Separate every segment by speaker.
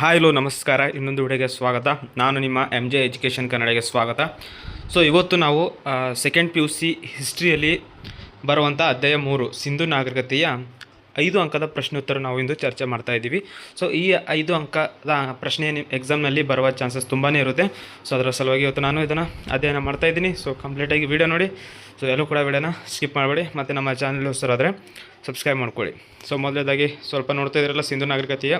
Speaker 1: Hi low ನಮಸ್ಕಾರ. ಇನ್ನೊಂದು ವಿಡಿಯೋಗೆ ಸ್ವಾಗತ. ನಾನು ನಿಮ್ಮ ಎಂ ಜೆ ಎಜುಕೇಷನ್ ಕನ್ನಡಗೆ ಸ್ವಾಗತ. ಸೊ ಇವತ್ತು ನಾವು ಸೆಕೆಂಡ್ ಪಿ ಯು ಸಿ ಹಿಸ್ಟ್ರಿಯಲ್ಲಿ ಬರುವಂಥ ಅಧ್ಯಾಯ ಮೂರು, ಸಿಂಧು ನಾಗರಿಕತೆಯ ಐದು ಅಂಕದ ಪ್ರಶ್ನೋತ್ತರ ನಾವು ಇಂದು ಚರ್ಚೆ ಮಾಡ್ತಾ ಇದ್ದೀವಿ. ಸೊ ಈ ಐದು ಅಂಕದ ಪ್ರಶ್ನೆ ನಿಮ್ಮ ಎಕ್ಸಾಮ್ನಲ್ಲಿ ಬರುವ ಚಾನ್ಸಸ್ ತುಂಬಾ ಇರುತ್ತೆ. ಸೊ ಅದರ ಸಲುವಾಗಿ ಇವತ್ತು ನಾನು ಇದನ್ನು ಅಧ್ಯಯನ ಮಾಡ್ತಾ ಇದ್ದೀನಿ. ಸೊ ಕಂಪ್ಲೀಟಾಗಿ ವಿಡಿಯೋ ನೋಡಿ. ಸೊ ಎಲ್ಲೂ ಕೂಡ ವಿಡಿಯೋನ ಸ್ಕಿಪ್ ಮಾಡಬೇಡಿ. ಮತ್ತು ನಮ್ಮ ಚಾನಲ್ ಹೊಸರಾದರೆ ಸಬ್ಸ್ಕ್ರೈಬ್ ಮಾಡ್ಕೊಳ್ಳಿ. ಸೊ ಮೊದಲೇದಾಗಿ ಸ್ವಲ್ಪ ನೋಡ್ತಾ ಇದ್ರಲ್ಲ ಸಿಂಧು ನಾಗರಿಕತೆಯ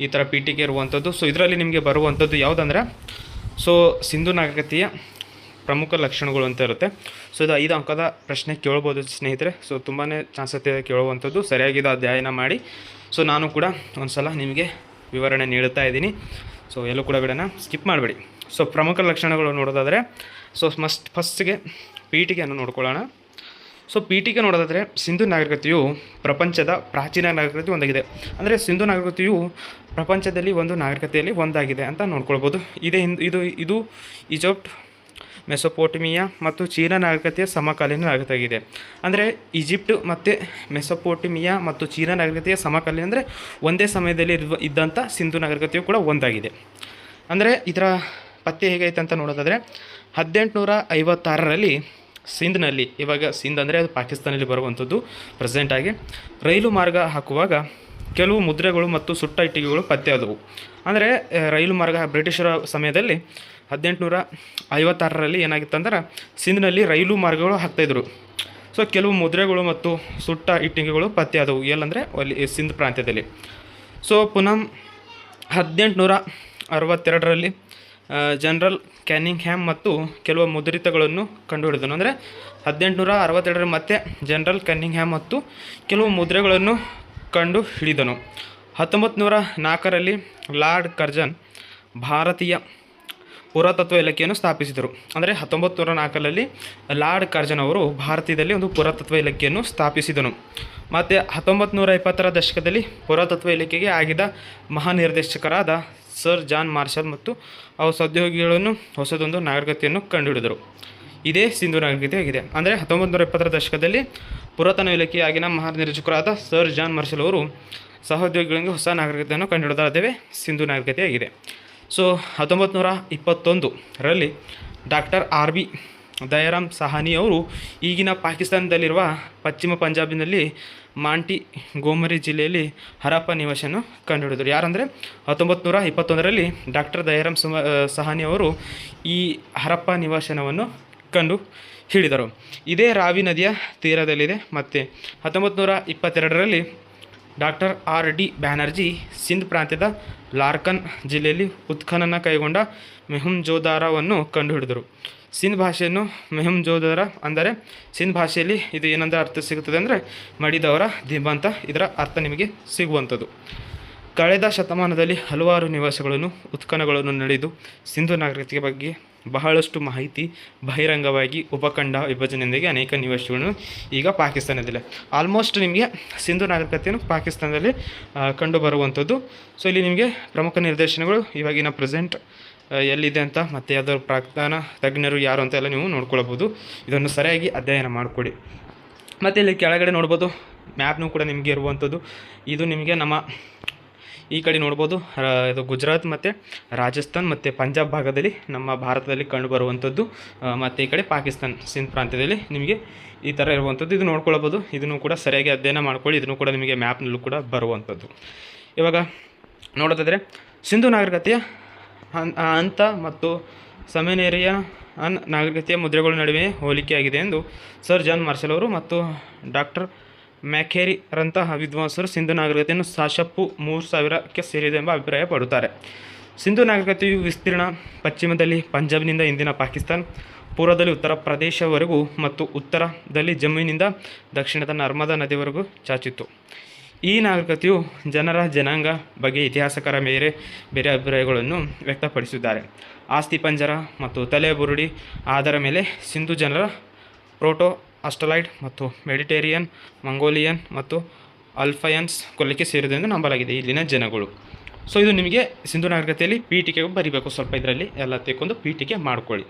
Speaker 1: ಈ ಥರ ಪಿ ಟಿ ಕೆ ಇರುವಂಥದ್ದು. ಸೊ ಇದರಲ್ಲಿ ನಿಮಗೆ ಬರುವಂಥದ್ದು ಯಾವುದಂದ್ರೆ ಸೊ ಸಿಂಧು ನಾಗರಿಕತೆಯ ಪ್ರಮುಖ ಲಕ್ಷಣಗಳು ಅಂತ ಇರುತ್ತೆ. ಸೊ ಇದು ಐದು ಅಂಕದ ಪ್ರಶ್ನೆ ಕೇಳ್ಬೋದು ಸ್ನೇಹಿತರೆ. ಸೊ ತುಂಬಾ ಚಾನ್ಸ್ ಇದೆ ಕೇಳುವಂಥದ್ದು. ಸರಿಯಾಗಿ ಇದು ಅಧ್ಯಯನ ಮಾಡಿ. ಸೊ ನಾನು ಕೂಡ ಒಂದು ಸಲ ನಿಮಗೆ ವಿವರಣೆ ನೀಡುತ್ತಾ ಇದ್ದೀನಿ. ಸೊ ಎಲ್ಲೂ ಕೂಡ ಬಿಡೋಣ ಸ್ಕಿಪ್ ಮಾಡಬೇಡಿ. ಸೊ ಪ್ರಮುಖ ಲಕ್ಷಣಗಳು ನೋಡೋದಾದರೆ ಸೊ ಮಸ್ಟ್ ಫಸ್ಟ್ಗೆ ಪೀಠಿಗೆಯನ್ನು ನೋಡ್ಕೊಳ್ಳೋಣ. ಸೊ ಪೀಠಿಕೆ ನೋಡೋದಾದರೆ ಸಿಂಧು ನಾಗರಿಕತೆಯು ಪ್ರಪಂಚದ ಪ್ರಾಚೀನ ನಾಗರಿಕತೆ ಒಂದಾಗಿದೆ. ಅಂದರೆ ಸಿಂಧು ನಾಗರಿಕತೆಯು ಪ್ರಪಂಚದಲ್ಲಿ ಒಂದು ನಾಗರಿಕತೆಯಲ್ಲಿ ಒಂದಾಗಿದೆ ಅಂತ ನೋಡ್ಕೊಳ್ಬೋದು. ಇದೇ ಹಿಂದ್, ಇದು ಇದು ಈಜಿಪ್ಟ್, ಮೆಸೊಪೋಟಮಿಯಾ ಮತ್ತು ಚೀನಾ ನಾಗರಿಕತೆಯ ಸಮಕಾಲೀನ ನಾಗರಿಕತೆಯಾಗಿದೆ. ಅಂದರೆ ಈಜಿಪ್ಟ್ ಮತ್ತು ಮೆಸೊಪೋಟಮಿಯಾ ಮತ್ತು ಚೀನಾ ನಾಗರಿಕತೆಯ ಸಮಕಾಲೀನ ಅಂದರೆ ಒಂದೇ ಸಮಯದಲ್ಲಿ ಇದ್ದಂಥ ಸಿಂಧು ನಾಗರಿಕತೆಯು ಕೂಡ ಒಂದಾಗಿದೆ. ಅಂದರೆ ಇದರ ಪತ್ತೆ ಹೇಗೈತೆ ಅಂತ ನೋಡೋದಾದರೆ ಹದಿನೆಂಟುನೂರ ಐವತ್ತಾರರಲ್ಲಿ ಸಿಂಧ್ನಲ್ಲಿ, ಇವಾಗ ಸಿಂಧ್ ಅಂದರೆ ಅದು ಪಾಕಿಸ್ತಾನಲ್ಲಿ ಬರುವಂಥದ್ದು ಪ್ರೆಸೆಂಟಾಗಿ ರೈಲು ಮಾರ್ಗ ಹಾಕುವಾಗ ಕೆಲವು ಮುದ್ರೆಗಳು ಮತ್ತು ಸುಟ್ಟ ಇಟ್ಟಿಗೆಗಳು ಪತ್ತೆಯಾದವು. ಅಂದರೆ ರೈಲು ಮಾರ್ಗ ಬ್ರಿಟಿಷರ ಸಮಯದಲ್ಲಿ ಹದಿನೆಂಟುನೂರ ಐವತ್ತಾರರಲ್ಲಿ ಏನಾಗಿತ್ತಂದ್ರೆ ಸಿಂಧ್ನಲ್ಲಿ ರೈಲು ಮಾರ್ಗಗಳು ಹಾಕ್ತಾಯಿದ್ರು ಸೊ ಕೆಲವು ಮುದ್ರೆಗಳು ಮತ್ತು ಸುಟ್ಟ ಇಟ್ಟಿಗೆಗಳು ಪತ್ತೆಯಾದವು. ಎಲ್ಲಂದರೆ ಅಲ್ಲಿ ಸಿಂಧ್ ಪ್ರಾಂತ್ಯದಲ್ಲಿ. ಸೊ ಪುನಃ ಹದಿನೆಂಟುನೂರ ಅರವತ್ತೆರಡರಲ್ಲಿ ಜನರಲ್ ಕ್ಯಾನಿಂಗ್ ಹ್ಯಾಮ್ ಮತ್ತು ಕೆಲವು ಮುದ್ರಿತಗಳನ್ನು ಕಂಡುಹಿಡಿದನು. ಅಂದರೆ ಹದಿನೆಂಟುನೂರ ಅರವತ್ತೆರಡರ ಮತ್ತೆ ಜನರಲ್ ಕ್ಯಾನಿಂಗ್ ಹ್ಯಾಮ್ ಮತ್ತು ಕೆಲವು ಮುದ್ರೆಗಳನ್ನು ಕಂಡು ಹಿಡಿದನು ಹತ್ತೊಂಬತ್ತು ನಾಲ್ಕರಲ್ಲಿ ಲಾರ್ಡ್ ಕರ್ಜನ್ ಭಾರತೀಯ ಪುರಾತತ್ವ ಇಲಾಖೆಯನ್ನು ಸ್ಥಾಪಿಸಿದರು. ಅಂದರೆ ಹತ್ತೊಂಬತ್ತು ನೂರ ನಾಲ್ಕರಲ್ಲಿ ಲಾರ್ಡ್ ಕರ್ಜನ್ ಅವರು ಭಾರತದಲ್ಲಿ ಒಂದು ಪುರಾತತ್ವ ಇಲಾಖೆಯನ್ನು ಸ್ಥಾಪಿಸಿದನು. ಮತ್ತು ಹತ್ತೊಂಬತ್ತು ನೂರ ಇಪ್ಪತ್ತರ ದಶಕದಲ್ಲಿ ಪುರಾತತ್ವ ಇಲಾಖೆಗೆ ಆಗಿದ್ದ ಮಹಾನಿರ್ದೇಶಕರಾದ ಸರ್ ಜಾನ್ ಮಾರ್ಷಲ್ ಮತ್ತು ಅವರ ಸಹೋದ್ಯೋಗಿಗಳನ್ನು ಹೊಸದೊಂದು ನಾಗರಿಕತೆಯನ್ನು ಕಂಡುಹಿಡಿದರು. ಇದೇ ಸಿಂಧು ನಾಗರಿಕತೆ ಆಗಿದೆ ಅಂದರೆ ಹತ್ತೊಂಬತ್ತು ನೂರ ಇಪ್ಪತ್ತರ ದಶಕದಲ್ಲಿ ಪುರಾತನ ಇಲಾಖೆಯಾಗಿನ ಮಹಾನಿರ್ದೇಶಕರಾದ ಸರ್ ಜಾನ್ ಮಾರ್ಷಲ್ ಅವರು ಸಹೋದ್ಯೋಗಿಗಳಿಗೆ ಹೊಸ ನಾಗರಿಕತೆಯನ್ನು ಕಂಡುಹಿಡಿದಾದೇವೆ ಸಿಂಧು ನಾಗರಿಕತೆ ಆಗಿದೆ ಸೊ ಹತ್ತೊಂಬತ್ತು ನೂರ ಇಪ್ಪತ್ತೊಂದರಲ್ಲಿ doctor R B Dayaram Sahni ಅವರು ಈಗಿನ ಪಾಕಿಸ್ತಾನದಲ್ಲಿರುವ ಪಶ್ಚಿಮ ಪಂಜಾಬಿನಲ್ಲಿ ಮಾಂಟಿ ಗೋಮರಿ ಜಿಲ್ಲೆಯಲ್ಲಿ ಹರಪ್ಪ ನಿವಾಸವನ್ನು ಕಂಡುಹಿಡಿದರು. ಯಾರಂದರೆ ಹತ್ತೊಂಬತ್ತು ನೂರ ಇಪ್ಪತ್ತೊಂದರಲ್ಲಿ ಡಾಕ್ಟರ್ ದಯಾರಾಮ್ ಸುಮ ಸಹಾನಿ ಅವರು ಈ ಹರಪ್ಪ ನಿವಾಸನವನ್ನು ಕಂಡು ಹಿಡಿದರು. ಇದೇ ರಾವಿ ನದಿಯ ತೀರದಲ್ಲಿದೆ. ಮತ್ತು ಹತ್ತೊಂಬತ್ತು ನೂರ ಇಪ್ಪತ್ತೆರಡರಲ್ಲಿ doctor R D Banerji Sindh ಪ್ರಾಂತ್ಯದ ಲಾರ್ಕನ್ ಜಿಲ್ಲೆಯಲ್ಲಿ ಉತ್ಖನನ ಕೈಗೊಂಡ ಮೆಹುಂಜೋದಾರವನ್ನು ಕಂಡುಹಿಡಿದರು. ಸಿಂಧ್ ಭಾಷೆಯನ್ನು ಮೆಹಮ್ ಜೋದರ ಅಂದರೆ ಸಿಂಧ್ ಭಾಷೆಯಲ್ಲಿ ಇದು ಏನಂದ್ರೆ ಅರ್ಥ ಸಿಗುತ್ತದೆ ಅಂದರೆ ಮಡಿದವರ ದಿಬ್ಬ ಅಂತ ಇದರ ಅರ್ಥ ನಿಮಗೆ ಸಿಗುವಂಥದ್ದು. ಕಳೆದ ಶತಮಾನದಲ್ಲಿ ಹಲವಾರು ನಿವಾಸಗಳನ್ನು ಉತ್ಖನಗಳನ್ನು ನಡೆದು ಸಿಂಧು ನಾಗರಿಕತೆ ಬಗ್ಗೆ ಬಹಳಷ್ಟು ಮಾಹಿತಿ, ಬಹಿರಂಗವಾಗಿ ಉಪಖಂಡ, ವಿಭಜನೆಯೊಂದಿಗೆ ಅನೇಕ ನಿವಾಸಗಳನ್ನು ಈಗ ಪಾಕಿಸ್ತಾನದಲ್ಲಿ. ಆಲ್ಮೋಸ್ಟ್ ನಿಮಗೆ ಸಿಂಧು ನಾಗರಿಕತೆಯನ್ನು ಪಾಕಿಸ್ತಾನದಲ್ಲಿ ಕಂಡುಬರುವಂಥದ್ದು. ಸೊ ಇಲ್ಲಿ ನಿಮಗೆ ಪ್ರಮುಖ ನಿರ್ದೇಶನಗಳು ಇವಾಗಿನ ಪ್ರೆಸೆಂಟ್ ಎಲ್ಲಿದೆ ಅಂತ ಮತ್ತು ಅದರ ಪ್ರಾಕ್ತನ ತಜ್ಞರು ಯಾರು ಅಂತ ಎಲ್ಲ ನೀವು ನೋಡ್ಕೊಳ್ಬೋದು. ಇದನ್ನು ಸರಿಯಾಗಿ ಅಧ್ಯಯನ ಮಾಡಿಕೊಡಿ. ಮತ್ತು ಇಲ್ಲಿ ಕೆಳಗಡೆ ನೋಡ್ಬೋದು ಮ್ಯಾಪ್ನೂ ಕೂಡ ನಿಮಗೆ ಇರುವಂಥದ್ದು. ಇದು ನಿಮಗೆ ನಮ್ಮ ಈ ಕಡೆ ನೋಡ್ಬೋದು ಇದು ಗುಜರಾತ್ ಮತ್ತು ರಾಜಸ್ಥಾನ್ ಮತ್ತು ಪಂಜಾಬ್ ಭಾಗದಲ್ಲಿ ನಮ್ಮ ಭಾರತದಲ್ಲಿ ಕಂಡುಬರುವಂಥದ್ದು ಮತ್ತು ಈ ಕಡೆ ಪಾಕಿಸ್ತಾನ್, ಸಿಂಧ್ ಪ್ರಾಂತ್ಯದಲ್ಲಿ ನಿಮಗೆ ಈ ಥರ ಇರುವಂಥದ್ದು. ಇದು ನೋಡ್ಕೊಳ್ಬೋದು, ಇದನ್ನು ಕೂಡ ಸರಿಯಾಗಿ ಅಧ್ಯಯನ ಮಾಡ್ಕೊಳ್ಳಿ ಇದನ್ನು ಕೂಡ ನಿಮಗೆ ಮ್ಯಾಪ್ನಲ್ಲೂ ಕೂಡ ಬರುವಂಥದ್ದು. ಇವಾಗ ನೋಡೋದಾದರೆ, ಸಿಂಧು ನಾಗರಿಕತೆಯ ಹಂತ ಮತ್ತು ಸಮನೇರಿಯ ಅನ್ ನಾಗರಿಕತೆಯ ಮುದ್ರೆಗಳ ನಡುವೆ ಹೋಲಿಕೆಯಾಗಿದೆ ಎಂದು ಸರ್ ಜಾನ್ ಮಾರ್ಷಲ್ ಅವರು ಮತ್ತು ಡಾಕ್ಟರ್ ಮ್ಯಾಖೇರಿರಂತಹ ವಿದ್ವಾಂಸರು ಸಿಂಧು ನಾಗರಿಕತೆಯನ್ನು ಸಾಶಪ್ಪು ಮೂರು ಸಾವಿರಕ್ಕೆ ಸೇರಿದೆ ಎಂಬ ಅಭಿಪ್ರಾಯ ಪಡುತ್ತಾರೆ. ಸಿಂಧು ನಾಗರಿಕತೆಯು ವಿಸ್ತೀರ್ಣ ಪಶ್ಚಿಮದಲ್ಲಿ ಪಂಜಾಬ್ನಿಂದ ಇಂದಿನ ಪಾಕಿಸ್ತಾನ್, ಪೂರ್ವದಲ್ಲಿ ಉತ್ತರ ಪ್ರದೇಶವರೆಗೂ ಮತ್ತು ಉತ್ತರದಲ್ಲಿ ಜಮ್ಮುವಿನಿಂದ ದಕ್ಷಿಣದ ನರ್ಮದಾ ನದಿವರೆಗೂ ಚಾಚಿತ್ತು. ಈ ನಾಗರಿಕತೆಯು ಜನರ ಜನಾಂಗ ಬಗ್ಗೆ ಇತಿಹಾಸಕರ ಮೇಲೆ ಬೇರೆ ಅಭಿಪ್ರಾಯಗಳನ್ನು ವ್ಯಕ್ತಪಡಿಸಿದ್ದಾರೆ. ಆಸ್ತಿ ಪಂಜರ ಮತ್ತು ತಲೆ ಬುರುಡಿ ಆಧಾರ ಮೇಲೆ ಸಿಂಧು ಜನರ ಪ್ರೋಟೋ ಅಸ್ಟಲೈಡ್ ಮತ್ತು ಮೆಡಿಟೇರಿಯನ್, ಮಂಗೋಲಿಯನ್ ಮತ್ತು ಅಲ್ಫಯನ್ಸ್ ಕೊಲ್ಲಕ್ಕೆ ಸೇರಿದೆ ಎಂದು ನಂಬಲಾಗಿದೆ ಇಲ್ಲಿನ ಜನಗಳು. ಸೊ ಇದು ನಿಮಗೆ ಸಿಂಧು ನಾಗರಿಕತೆಯಲ್ಲಿ ಪೀಠಿಕೆ ಬರಿಬೇಕು. ಸ್ವಲ್ಪ ಇದರಲ್ಲಿ ಎಲ್ಲ ತೆಕ್ಕೊಂಡು ಪೀಠಿಕೆ ಮಾಡ್ಕೊಳ್ಳಿ.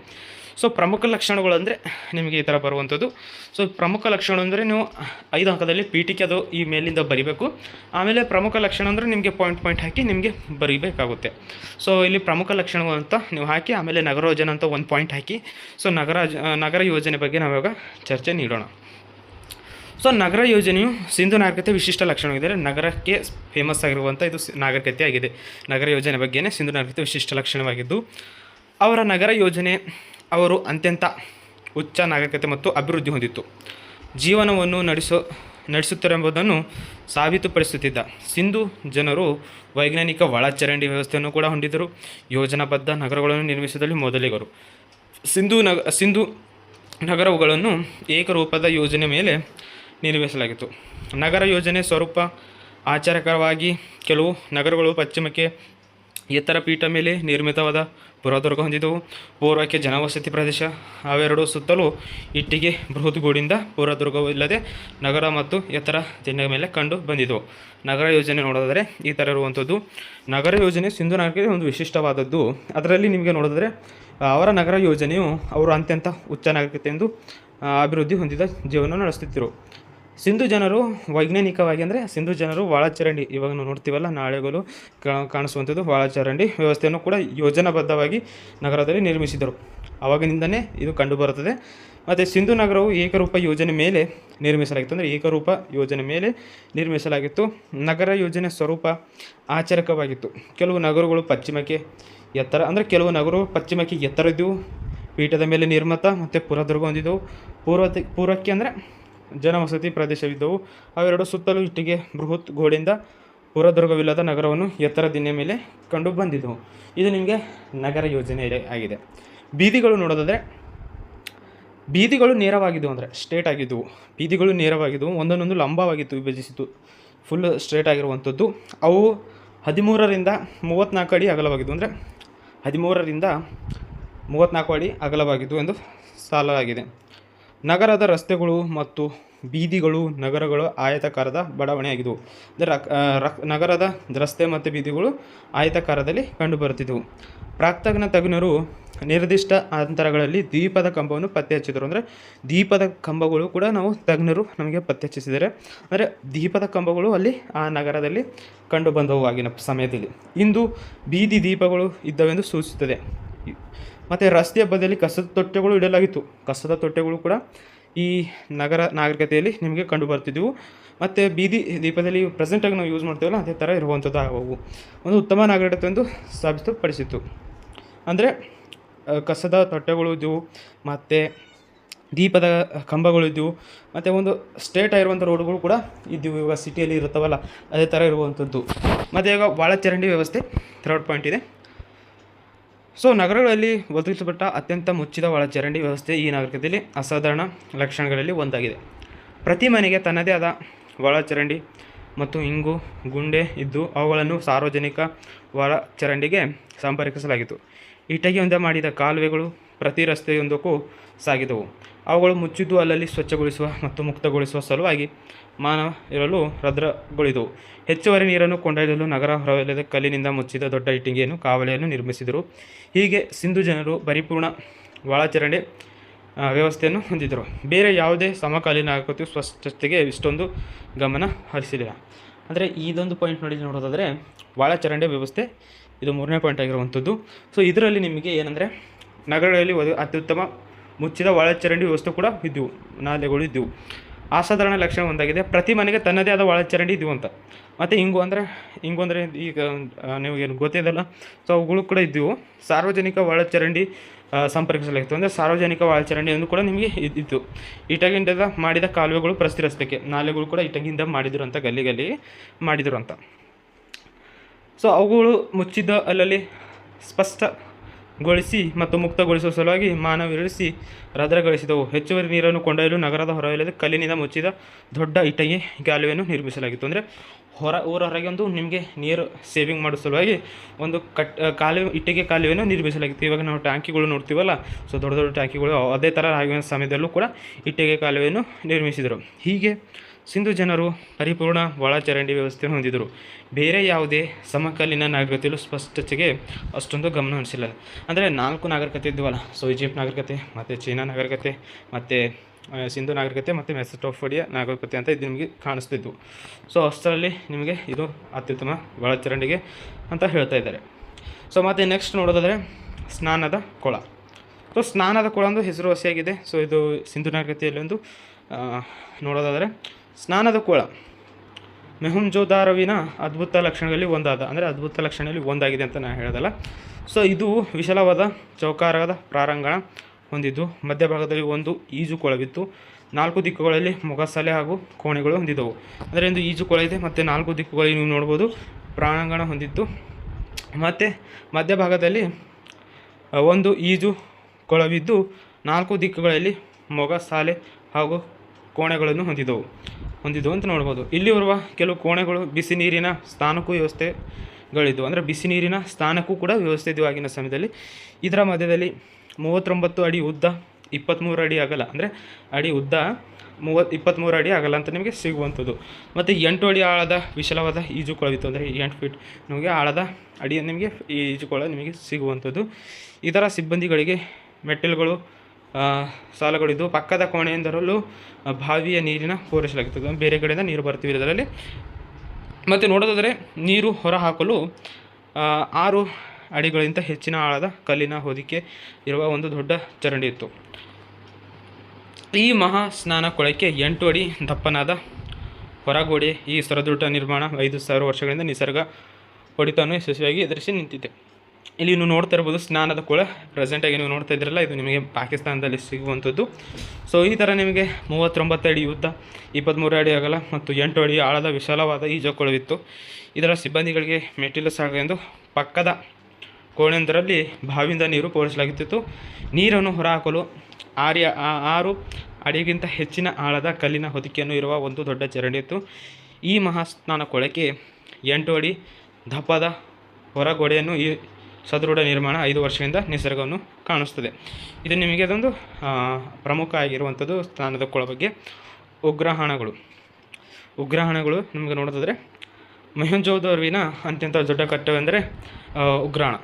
Speaker 1: ಸೊ ಪ್ರಮುಖ ಲಕ್ಷಣಗಳು ಅಂದರೆ ನಿಮಗೆ ಈ ಥರ ಬರುವಂಥದ್ದು. ಸೊ ಪ್ರಮುಖ ಲಕ್ಷಣ ಅಂದರೆ ನೀವು ಐದು ಅಂಕದಲ್ಲಿ ಪೀಠಿಕೆ ಅದು ಈ ಮೇಲಿಂದ ಬರಿಬೇಕು. ಆಮೇಲೆ ಪ್ರಮುಖ ಲಕ್ಷಣ ಅಂದರೆ ನಿಮಗೆ ಪಾಯಿಂಟ್ ಪಾಯಿಂಟ್ ಹಾಕಿ ನಿಮಗೆ ಬರೀಬೇಕಾಗುತ್ತೆ. ಸೊ ಇಲ್ಲಿ ಪ್ರಮುಖ ಲಕ್ಷಣಗಳು ಅಂತ ನೀವು ಹಾಕಿ, ಆಮೇಲೆ ನಗರ ಯೋಜನೆ ಅಂತ ಒಂದು ಪಾಯಿಂಟ್ ಹಾಕಿ. ಸೊ ನಗರ ನಗರ ಯೋಜನೆ ಬಗ್ಗೆ ನಾವಿವಾಗ ಚರ್ಚೆ ನೀಡೋಣ. ಸೊ ನಗರ ಯೋಜನೆಯು ಸಿಂಧು ನಾಗರಿಕತೆ ವಿಶಿಷ್ಟ ಲಕ್ಷಣವಾಗಿದೆ. ನಗರಕ್ಕೆ ಫೇಮಸ್ ಆಗಿರುವಂಥ ಇದು ನಾಗರಿಕತೆ ಆಗಿದೆ. ನಗರ ಯೋಜನೆ ಬಗ್ಗೆನೇ ಸಿಂಧು ನಾಗರಿಕತೆ ವಿಶಿಷ್ಟ ಲಕ್ಷಣವಾಗಿದ್ದು, ಅವರ ನಗರ ಯೋಜನೆ ಅವರು ಅತ್ಯಂತ ಉಚ್ಚ ನಾಗರಿಕತೆ ಮತ್ತು ಅಭಿವೃದ್ಧಿ ಹೊಂದಿತ್ತು. ಜೀವನವನ್ನು ನಡೆಸೋ ನಡೆಸುತ್ತಿರೆಂಬುದನ್ನು ಸಾಬೀತುಪಡಿಸುತ್ತಿದ್ದ ಸಿಂಧು ಜನರು ವೈಜ್ಞಾನಿಕ ಒಳಚರಂಡಿ ವ್ಯವಸ್ಥೆಯನ್ನು ಕೂಡ ಹೊಂದಿದ್ದರು. ಯೋಜನಾಬದ್ಧ ನಗರಗಳನ್ನು ನಿರ್ಮಿಸುವುದರಲ್ಲಿ ಮೊದಲಿಗರು. ಸಿಂಧು ನಗ, ಸಿಂಧು ನಗರಗಳನ್ನು ಏಕರೂಪದ ಯೋಜನೆ ಮೇಲೆ ನಿರ್ಮಿಸಲಾಗಿತ್ತು. ನಗರ ಯೋಜನೆ ಸ್ವರೂಪ ಆಚಾರಕರವಾಗಿ ಕೆಲವು ನಗರಗಳು ಪಶ್ಚಿಮಕ್ಕೆ ಎತ್ತರ ಪೀಠ ಮೇಲೆ ನಿರ್ಮಿತವಾದ ಪುರದುರ್ಗ ಹೊಂದಿದ್ದವು ಪೂರ್ವಕ್ಕೆ ಜನವಸತಿ ಪ್ರದೇಶ. ಅವೆರಡು ಸುತ್ತಲೂ ಇಟ್ಟಿಗೆ ಬೃಹದ್ಗೂಡಿಂದ ಪೂರ್ವದುರ್ಗವಿಲ್ಲದೆ ನಗರ ಮತ್ತು ಎತ್ತರ ಜನ ಮೇಲೆ ಕಂಡು ಬಂದಿದ್ದವು ನಗರ ಯೋಜನೆ ನೋಡೋದಾದರೆ ಈ ಥರ ಇರುವಂಥದ್ದು. ನಗರ ಯೋಜನೆ ಸಿಂಧು ನಾಗರಿಕತೆ ಒಂದು ವಿಶಿಷ್ಟವಾದದ್ದು. ಅದರಲ್ಲಿ ನಿಮಗೆ ನೋಡಿದ್ರೆ ಅವರ ನಗರ ಯೋಜನೆಯು ಅವರು ಅತ್ಯಂತ ಉಚ್ಚ ನಾಗರಿಕತೆ ಎಂದು ಅಭಿವೃದ್ಧಿ ಹೊಂದಿದ ಜೀವನ ನಡೆಸುತ್ತಿದ್ದರು ಸಿಂಧು ಜನರು ವೈಜ್ಞಾನಿಕವಾಗಿ ಅಂದರೆ ಸಿಂಧು ಜನರು ಒಳಚರಂಡಿ ಇವಾಗ ನಾವು ನೋಡ್ತೀವಲ್ಲ, ನಾಳೆಗಳು ಕಾಣಿಸುವಂಥದ್ದು ಒಳಚರಂಡಿ ವ್ಯವಸ್ಥೆಯನ್ನು ಕೂಡ ಯೋಜನಾಬದ್ಧವಾಗಿ ನಗರದಲ್ಲಿ ನಿರ್ಮಿಸಿದರು. ಆವಾಗಿನಿಂದಲೇ ಇದು ಕಂಡುಬರುತ್ತದೆ. ಮತ್ತು ಸಿಂಧು ನಗರವು ಏಕರೂಪ ಯೋಜನೆ ಮೇಲೆ ನಿರ್ಮಿಸಲಾಗಿತ್ತು. ಅಂದರೆ ಏಕರೂಪ ಯೋಜನೆ ಮೇಲೆ ನಿರ್ಮಿಸಲಾಗಿತ್ತು. ನಗರ ಯೋಜನೆ ಸ್ವರೂಪ ಆಚರಕವಾಗಿತ್ತು. ಕೆಲವು ನಗರಗಳು ಪಶ್ಚಿಮಕ್ಕೆ ಎತ್ತರ, ಅಂದರೆ ಕೆಲವು ನಗರಗಳು ಪಶ್ಚಿಮಕ್ಕೆ ಎತ್ತರ ಇದ್ದವು ಪೀಠದ ಮೇಲೆ ನಿರ್ಮತ ಮತ್ತು ಪುರದುರ್ಗ ಹೊಂದಿದ್ದವು. ಪೂರ್ವ ಪೂರ್ವಕ್ಕೆ ಅಂದರೆ ಜನವಸತಿ ಪ್ರದೇಶವಿದ್ದವು. ಅವೆರಡು ಸುತ್ತಲೂ ಇಟ್ಟಿಗೆ ಬೃಹತ್ ಗೋಡೆಯಿಂದ ಪುರದುರ್ಗವಿಲ್ಲದ ನಗರವನ್ನು ಎತ್ತರ ದಿನ ಮೇಲೆ ಕಂಡು ಬಂದಿದ್ದವು. ಇದು ನಿಮಗೆ ನಗರ ಯೋಜನೆ ಆಗಿದೆ. ಬೀದಿಗಳು ನೋಡೋದಾದರೆ, ಬೀದಿಗಳು ನೇರವಾಗಿದ್ದವು ಅಂದರೆ ಸ್ಟ್ರೇಟ್ ಆಗಿದ್ದವು. ಬೀದಿಗಳು ನೇರವಾಗಿದ್ದವು ಒಂದೊಂದೊಂದು ಲಂಬವಾಗಿತ್ತು ವಿಭಜಿಸಿತು ಫುಲ್ ಸ್ಟ್ರೇಟ್ ಆಗಿರುವಂಥದ್ದು. ಅವು ಹದಿಮೂರರಿಂದ ಮೂವತ್ತ್ನಾಲ್ಕು ಅಡಿ ಅಗಲವಾಗಿದ್ದವು ಅಂದರೆ ಹದಿಮೂರರಿಂದ ಮೂವತ್ತ್ನಾಲ್ಕು ಅಡಿ ಅಗಲವಾಗಿದ್ದು ಎಂದು ಸಾಲಾಗಿದೆ ನಗರದ ರಸ್ತೆಗಳು ಮತ್ತು ಬೀದಿಗಳು ನಗರಗಳು ಆಯತಕಾರದ ಬಡಾವಣೆಯಾಗಿದ್ದವು ನಗರದ ರಸ್ತೆ ಮತ್ತು ಬೀದಿಗಳು ಆಯತಾಕಾರದಲ್ಲಿ ಕಂಡುಬರುತ್ತಿದ್ದವು ಪ್ರಾಕ್ತಜ್ಞ ತಜ್ಞರು ನಿರ್ದಿಷ್ಟ ಅಂತರಗಳಲ್ಲಿ ದೀಪದ ಕಂಬವನ್ನು ಪತ್ತೆ ಹಚ್ಚಿದರು ಅಂದರೆ ದೀಪದ ಕಂಬಗಳು ಕೂಡ ನಾವು ತಜ್ಞರು ನಮಗೆ ಪತ್ತೆ ಹಚ್ಚಿಸಿದ್ದಾರೆ ಅಂದರೆ ದೀಪದ ಕಂಬಗಳು ಅಲ್ಲಿ ಆ ನಗರದಲ್ಲಿ ಕಂಡುಬಂದವು ಆಗಿನ ಸಮಯದಲ್ಲಿ. ಇಂದು ಬೀದಿ ದೀಪಗಳು ಇದ್ದವೆಂದು ಸೂಚಿಸುತ್ತದೆ. ಮತ್ತು ರಸ್ತೆಯ ಬದಿಯಲ್ಲಿ ಕಸದ ತೊಟ್ಟೆಗಳು ಇಡಲಾಗಿತ್ತು. ಕಸದ ತೊಟ್ಟೆಗಳು ಕೂಡ ಈ ನಗರ ನಾಗರಿಕತೆಯಲ್ಲಿ ನಿಮಗೆ ಕಂಡು ಬರ್ತಿದ್ದವು ಮತ್ತು ಬೀದಿ ದೀಪದಲ್ಲಿ ಪ್ರೆಸೆಂಟಾಗಿ ನಾವು ಯೂಸ್ ಮಾಡ್ತೀವಲ್ಲ, ಅದೇ ಥರ ಇರುವಂಥದ್ದು ಅವು ಒಂದು ಉತ್ತಮ ನಾಗರಿಕತೆ ಎಂದು ಸಾಬೀತುಪಡಿಸಿತ್ತು. ಅಂದರೆ ಕಸದ ತೊಟ್ಟೆಗಳು ಇದ್ದವು ಮತ್ತು ದೀಪದ ಕಂಬಗಳು ಇದ್ದವು ಮತ್ತು ಒಂದು ಸ್ಟ್ರೇಟ್ ಆಗಿರುವಂಥ ರೋಡ್ಗಳು ಕೂಡ ಇದ್ದವು ಇವಾಗ ಸಿಟಿಯಲ್ಲಿ ಇರುತ್ತವಲ್ಲ, ಅದೇ ಥರ ಇರುವಂಥದ್ದು ಮತ್ತು ಈಗ ಒಳಚರಂಡಿ ವ್ಯವಸ್ಥೆ ಥರ್ಡ್ ಪಾಯಿಂಟ್ ಇದೆ. ಸೊ ನಗರಗಳಲ್ಲಿ ಒದಗಿಸಲ್ಪಟ್ಟ ಅತ್ಯಂತ ಮುಚ್ಚಿದ ಒಳಚರಂಡಿ ವ್ಯವಸ್ಥೆ ಈ ನಾಗರಿಕದಲ್ಲಿ ಅಸಾಧಾರಣ ಲಕ್ಷಣಗಳಲ್ಲಿ ಒಂದಾಗಿದೆ. ಪ್ರತಿ ಮನೆಗೆ ತನ್ನದೇ ಆದ ಒಳಚರಂಡಿ ಮತ್ತು ಇಂಗು, ಗುಂಡೆ ಇದ್ದು ಅವುಗಳನ್ನು ಸಾರ್ವಜನಿಕ ಒಳಚರಂಡಿಗೆ ಸಂಪರ್ಕಿಸಲಾಗಿತ್ತು. ಇಟಗಿಯಿಂದ ಮಾಡಿದ ಕಾಲುವೆಗಳು ಪ್ರತಿ ರಸ್ತೆಯೊಂದಕ್ಕೂ ಸಾಗಿದವು. ಅವುಗಳು ಮುಚ್ಚಿದ್ದು ಅಲ್ಲಲ್ಲಿ ಸ್ವಚ್ಛಗೊಳಿಸುವ ಮತ್ತು ಮುಕ್ತಗೊಳಿಸುವ ಸಲುವಾಗಿ ಮಾನವ ಇರಲು ರದ್ರಗೊಳಿದವು ಹೆಚ್ಚುವರಿ ನೀರನ್ನು ಕೊಂಡೊಯ್ಯಲು ನಗರ ಹೊರವಲಯದ ಕಲ್ಲಿನಿಂದ ಮುಚ್ಚಿದ ದೊಡ್ಡ ಇಟ್ಟಿಗೆಯನ್ನು ಕಾವಲೆಯನ್ನು ನಿರ್ಮಿಸಿದರು. ಹೀಗೆ ಸಿಂಧು ಜನರು ಪರಿಪೂರ್ಣ ಒಳಚರಂಡಿ ವ್ಯವಸ್ಥೆಯನ್ನು ಹೊಂದಿದ್ದರು. ಬೇರೆ ಯಾವುದೇ ಸಮಕಾಲೀನ ನಾಗರಿಕತೆಯು ಸ್ವಚ್ಛತೆಗೆ ಇಷ್ಟೊಂದು ಗಮನ ಹರಿಸಲಿಲ್ಲ. ಅಂದರೆ ಇದೊಂದು ಪಾಯಿಂಟ್ ನೋಡಿ ನೋಡೋದಾದರೆ, ಒಳಚರಂಡಿ ವ್ಯವಸ್ಥೆ ಇದು ಮೂರನೇ ಪಾಯಿಂಟ್ ಆಗಿರುವಂಥದ್ದು. ಸೊ ಇದರಲ್ಲಿ ನಿಮಗೆ ಏನಂದರೆ, ನಗರಗಳಲ್ಲಿ ಅತ್ಯುತ್ತಮ ಮುಚ್ಚಿದ ಒಳಚರಂಡಿ ವ್ಯವಸ್ಥೆ ಕೂಡ ಇದ್ದವು ನಾಲೆಗಳು ಇದ್ದವು ಅಸಾಧಾರಣ ಲಕ್ಷಣ ಒಂದಾಗಿದೆ. ಪ್ರತಿ ಮನೆಗೆ ತನ್ನದೇ ಆದ ಒಳಚರಂಡಿ ಇದ್ವು ಅಂತ. ಮತ್ತು ಹಿಂಗು ಅಂದರೆ ಹಿಂಗು ಅಂದರೆ ಈಗ ನಿಮಗೇನು ಗೊತ್ತಿದ್ದಲ್ಲ ಸೊ ಅವುಗಳು ಕೂಡ ಇದ್ದವು. ಸಾರ್ವಜನಿಕ ಒಳಚರಂಡಿ ಸಂಪರ್ಕಿಸಲಾಗಿತ್ತು. ಅಂದರೆ ಸಾರ್ವಜನಿಕ ಒಳಚರಂಡಿ ಎಂದು ಕೂಡ ನಿಮಗೆ ಇದ್ದಿತ್ತು ಇಟಗಿಂದ ಮಾಡಿದ ಕಾಲುವೆಗಳು ಪ್ರಸ್ತಿ ನಾಲೆಗಳು ಕೂಡ ಇಟಗಿಂದ ಮಾಡಿದ್ರು ಅಂತ, ಗಲ್ಲಿ ಗಲ್ಲಿ ಮಾಡಿದರು ಅಂತ. ಸೊ ಅವುಗಳು ಮುಚ್ಚಿದ್ದ ಅಲ್ಲಲ್ಲಿ ಸ್ಪಷ್ಟಗೊಳಿಸಿ ಮತ್ತು ಮುಕ್ತಗೊಳಿಸುವ ಸಲುವಾಗಿ ಮಾನವರಿಸಿ ರದ್ರಗೊಳಿಸಿದವು. ಹೆಚ್ಚುವರಿ ನೀರನ್ನು ಕೊಂಡೊಯ್ಯಲು ನಗರದ ಹೊರವಲಯದ ಕಲ್ಲಿನಿಂದ ಮುಚ್ಚಿದ ದೊಡ್ಡ ಇಟ್ಟಿಗೆ ಕಾಲುವೆಯನ್ನು ನಿರ್ಮಿಸಲಾಗಿತ್ತು. ಅಂದರೆ ಹೊರ, ಊರ ಹೊರಗೆ ಒಂದು ನಿಮಗೆ ನೀರು ಸೇವಿಂಗ್ ಮಾಡೋ ಸಲುವಾಗಿ ಒಂದು ಕಟ್ ಕಾಲುವೆ, ಇಟ್ಟಿಗೆ ಕಾಲುವೆಯನ್ನು ನಿರ್ಮಿಸಲಾಗಿತ್ತು. ಇವಾಗ ನಾವು ಟ್ಯಾಂಕಿಗಳು ನೋಡ್ತೀವಲ್ಲ, ಸೊ ದೊಡ್ಡ ದೊಡ್ಡ ಟ್ಯಾಂಕಿಗಳು ಅದೇ ಥರ ಆಗಿನ ಸಮಯದಲ್ಲೂ ಕೂಡ ಇಟ್ಟಿಗೆ ಕಾಲುವೆಯನ್ನು ನಿರ್ಮಿಸಿದರು. ಹೀಗೆ ಸಿಂಧು ಜನರು ಪರಿಪೂರ್ಣ ಒಳಚರಂಡಿ ವ್ಯವಸ್ಥೆಯನ್ನು ಹೊಂದಿದ್ದರು. ಬೇರೆ ಯಾವುದೇ ಸಮಕಾಲೀನ ನಾಗರಿಕತೆಯಲ್ಲೂ ಸ್ಪಷ್ಟತೆಗೆ ಅಷ್ಟೊಂದು ಗಮನ ಹರಿಸಿಲ್ಲ. ಅಂದರೆ ನಾಲ್ಕು ನಾಗರಿಕತೆ ಇದ್ವಲ್ಲ ಸೊ ಈಜಿಪ್ಟ್ ನಾಗರಿಕತೆ, ಮತ್ತು ಚೀನಾ ನಾಗರಿಕತೆ, ಮತ್ತು ಸಿಂಧು ನಾಗರಿಕತೆ, ಮತ್ತು ಮೆಸಟೋಫೋಡಿಯಾ ನಾಗರಿಕತೆ ಅಂತ ಇದು ನಿಮಗೆ ಕಾಣಿಸ್ತಿದ್ವು. ಸೊ ಅಷ್ಟರಲ್ಲಿ ನಿಮಗೆ ಇದು ಅತ್ಯುತ್ತಮ ಒಳಚರಂಡಿಗೆ ಅಂತ ಹೇಳ್ತಾ ಇದ್ದಾರೆ. ಸೊ ಮತ್ತು ನೆಕ್ಸ್ಟ್ ನೋಡೋದಾದರೆ ಸ್ನಾನದ ಕೊಳ. ಸೊ ಸ್ನಾನದ ಕೊಳ ಒಂದು ಹೆಸರುವಾಸಿಯಾಗಿದೆ. ಸೊ ಇದು ಸಿಂಧು ನಾಗರಿಕತೆಯಲ್ಲಿ ಒಂದು ನೋಡೋದಾದರೆ ಸ್ನಾನದ ಕೊಳ. ಮೆಹುಂಜೋದಾರವಿನ ಅದ್ಭುತ ಲಕ್ಷಣಗಳಲ್ಲಿ ಒಂದಾದ, ಅಂದರೆ ಅದ್ಭುತ ಲಕ್ಷಣದಲ್ಲಿ ಒಂದಾಗಿದೆ ಅಂತ ನಾನು ಹೇಳೋದಲ್ಲ. ಸೊ ಇದು ವಿಶಾಲವಾದ ಚೌಕಾರದ ಪ್ರಾರಂಗಣ ಹೊಂದಿದ್ದು, ಮಧ್ಯಭಾಗದಲ್ಲಿ ಒಂದು ಈಜು ಕೊಳವಿತ್ತು. ನಾಲ್ಕು ದಿಕ್ಕುಗಳಲ್ಲಿ ಮೊಗಸಾಲೆ ಹಾಗೂ ಕೋಣೆಗಳು ಹೊಂದಿದ್ದವು. ಅಂದರೆ ಒಂದು ಈಜು ಕೊಳ ಇದೆ, ಮತ್ತು ನಾಲ್ಕು ದಿಕ್ಕುಗಳಲ್ಲಿ ನೀವು ನೋಡ್ಬೋದು ಪ್ರಾರಂಗಣ ಹೊಂದಿತ್ತು. ಮತ್ತು ಮಧ್ಯಭಾಗದಲ್ಲಿ ಒಂದು ಈಜು ಕೊಳವಿದ್ದು, ನಾಲ್ಕು ದಿಕ್ಕುಗಳಲ್ಲಿ ಮೊಗಸಾಲೆ ಹಾಗೂ ಕೋಣೆಗಳನ್ನು ಹೊಂದಿದ್ದವು. ಹೊಂದಿದ್ದವು ಅಂತ ನೋಡ್ಬೋದು. ಇಲ್ಲಿ ಬರುವ ಕೆಲವು ಕೋಣೆಗಳು ಬಿಸಿ ನೀರಿನ ಸ್ಥಾನಕ್ಕೂ ವ್ಯವಸ್ಥೆಗಳಿದ್ದವು ಅಂದರೆ ಬಿಸಿ ನೀರಿನ ಸ್ಥಾನಕ್ಕೂ ಕೂಡ ವ್ಯವಸ್ಥೆ ಇದ್ದವು ಆಗಿನ ಸಮಯದಲ್ಲಿ. ಇದರ ಮಧ್ಯದಲ್ಲಿ ಮೂವತ್ತೊಂಬತ್ತು ಅಡಿ ಉದ್ದ ಇಪ್ಪತ್ತ್ಮೂರು ಅಡಿ ಅಗಲ. ಅಂದರೆ ಅಡಿ ಉದ್ದ ಮೂವತ್ತು ಇಪ್ಪತ್ತ್ಮೂರು ಅಡಿ ಆಗಲ್ಲ ಅಂತ ನಿಮಗೆ ಸಿಗುವಂಥದ್ದು. ಮತ್ತು ಎಂಟು ಅಡಿ ಆಳದ ವಿಶಾಲವಾದ ಈಜುಕೊಳವಿತ್ತು. ಅಂದರೆ ಎಂಟು ಫೀಟ್ ನಿಮಗೆ ಆಳದ ಅಡಿ ನಿಮಗೆ ಈಜುಕೊಳ ನಿಮಗೆ ಸಿಗುವಂಥದ್ದು. ಇದರ ಸಿಬ್ಬಂದಿಗಳಿಗೆ ಮೆಟ್ಟಿಲುಗಳು ಸಾಲುಗಳಿದ್ದು ಪಕ್ಕದ ಕೋಣೆಯಿಂದರಲ್ಲೂ ಬಾವಿಯ ನೀರಿನ ಪೂರೈಸಲಾಗುತ್ತದೆ ಬೇರೆ ಕಡೆಯಿಂದ ನೀರು ಬರ್ತೀವಿ ಇದರಲ್ಲಿ ಮತ್ತು ನೋಡೋದಾದರೆ ನೀರು ಹೊರಹಾಕಲು ಆ, ಆರು ಅಡಿಗಳಿಂದ ಹೆಚ್ಚಿನ ಆಳದ ಕಲ್ಲಿನ ಹೊದಿಕೆ ಇರುವ ಒಂದು ದೊಡ್ಡ ಚರಂಡಿ ಇತ್ತು. ಈ ಮಹಾ ಸ್ನಾನ ಕೊಳಕ್ಕೆ ಎಂಟು ಅಡಿ ದಪ್ಪನಾದ ಹೊರಗೋಡೆ ಈ ಸರದುಟ ನಿರ್ಮಾಣ ಐದು ಸಾವಿರ ವರ್ಷಗಳಿಂದ ನಿಸರ್ಗ ಹೊಡಿತವನ್ನು ಯಶಸ್ವಿಯಾಗಿ ಎದುರಿಸಿ ನಿಂತಿದೆ. ಇಲ್ಲಿ ನೀವು ನೋಡ್ತಾ ಇರ್ಬೋದು, ಸ್ನಾನದ ಕೊಳ ಪ್ರೆಸೆಂಟಾಗಿ ನೀವು ನೋಡ್ತಾ ಇದ್ದೀರಲ್ಲ, ಇದು ನಿಮಗೆ ಪಾಕಿಸ್ತಾನದಲ್ಲಿ ಸಿಗುವಂಥದ್ದು. ಸೊ ಈ ಥರ ನಿಮಗೆ ಮೂವತ್ತೊಂಬತ್ತು ಅಡಿ ಉದ್ದ ಇಪ್ಪತ್ತ್ಮೂರು ಅಡಿ ಅಗಲ ಮತ್ತು ಎಂಟು ಅಡಿ ಆಳದ ವಿಶಾಲವಾದ ಈಜಕೊಳವಿತ್ತು. ಇದರ ಸಿಬ್ಬಂದಿಗಳಿಗೆ ಮೆಟ್ಟಿಲು ಸಾಗೆಂದು ಪಕ್ಕದ ಕೋಣೆಯೊಂದರಲ್ಲಿ ಬಾವಿಯಿಂದ ನೀರು ಪೂರೈಸಲಾಗುತ್ತಿತ್ತು. ನೀರನ್ನು ಹೊರಹಾಕಲು ಆರ್ಯ ಆರು ಅಡಿಗಿಂತ ಹೆಚ್ಚಿನ ಆಳದ ಕಲ್ಲಿನ ಹೊದಿಕೆಯನ್ನು ಇರುವ ಒಂದು ದೊಡ್ಡ ಚರಂಡಿ ಇತ್ತು. ಈ ಮಹಾಸ್ನಾನ ಕೊಳಕ್ಕೆ ಎಂಟು ಅಡಿ ದಪ್ಪದ ಹೊರಗೋಡೆಯನ್ನು ಈ ಸದೃಢ ನಿರ್ಮಾಣ ಐದು ವರ್ಷದಿಂದ ನಿಸರ್ಗವನ್ನು ಕಾಣಿಸ್ತದೆ. ಇದು ನಿಮಗೆ ಅದೊಂದು ಪ್ರಮುಖ ಆಗಿರುವಂಥದ್ದು ಸ್ಥಾನದ ಕೊಳ ಬಗ್ಗೆ. ಉಗ್ರಹಣಗಳು. ಉಗ್ರಹಣಗಳು ನಿಮಗೆ ನೋಡೋದಾದರೆ ಮೊಹೆಂಜೋದರ್ವಿನ ಅತ್ಯಂತ ದೊಡ್ಡ ಕಟ್ಟವೆಂದರೆ ಉಗ್ರಾಣ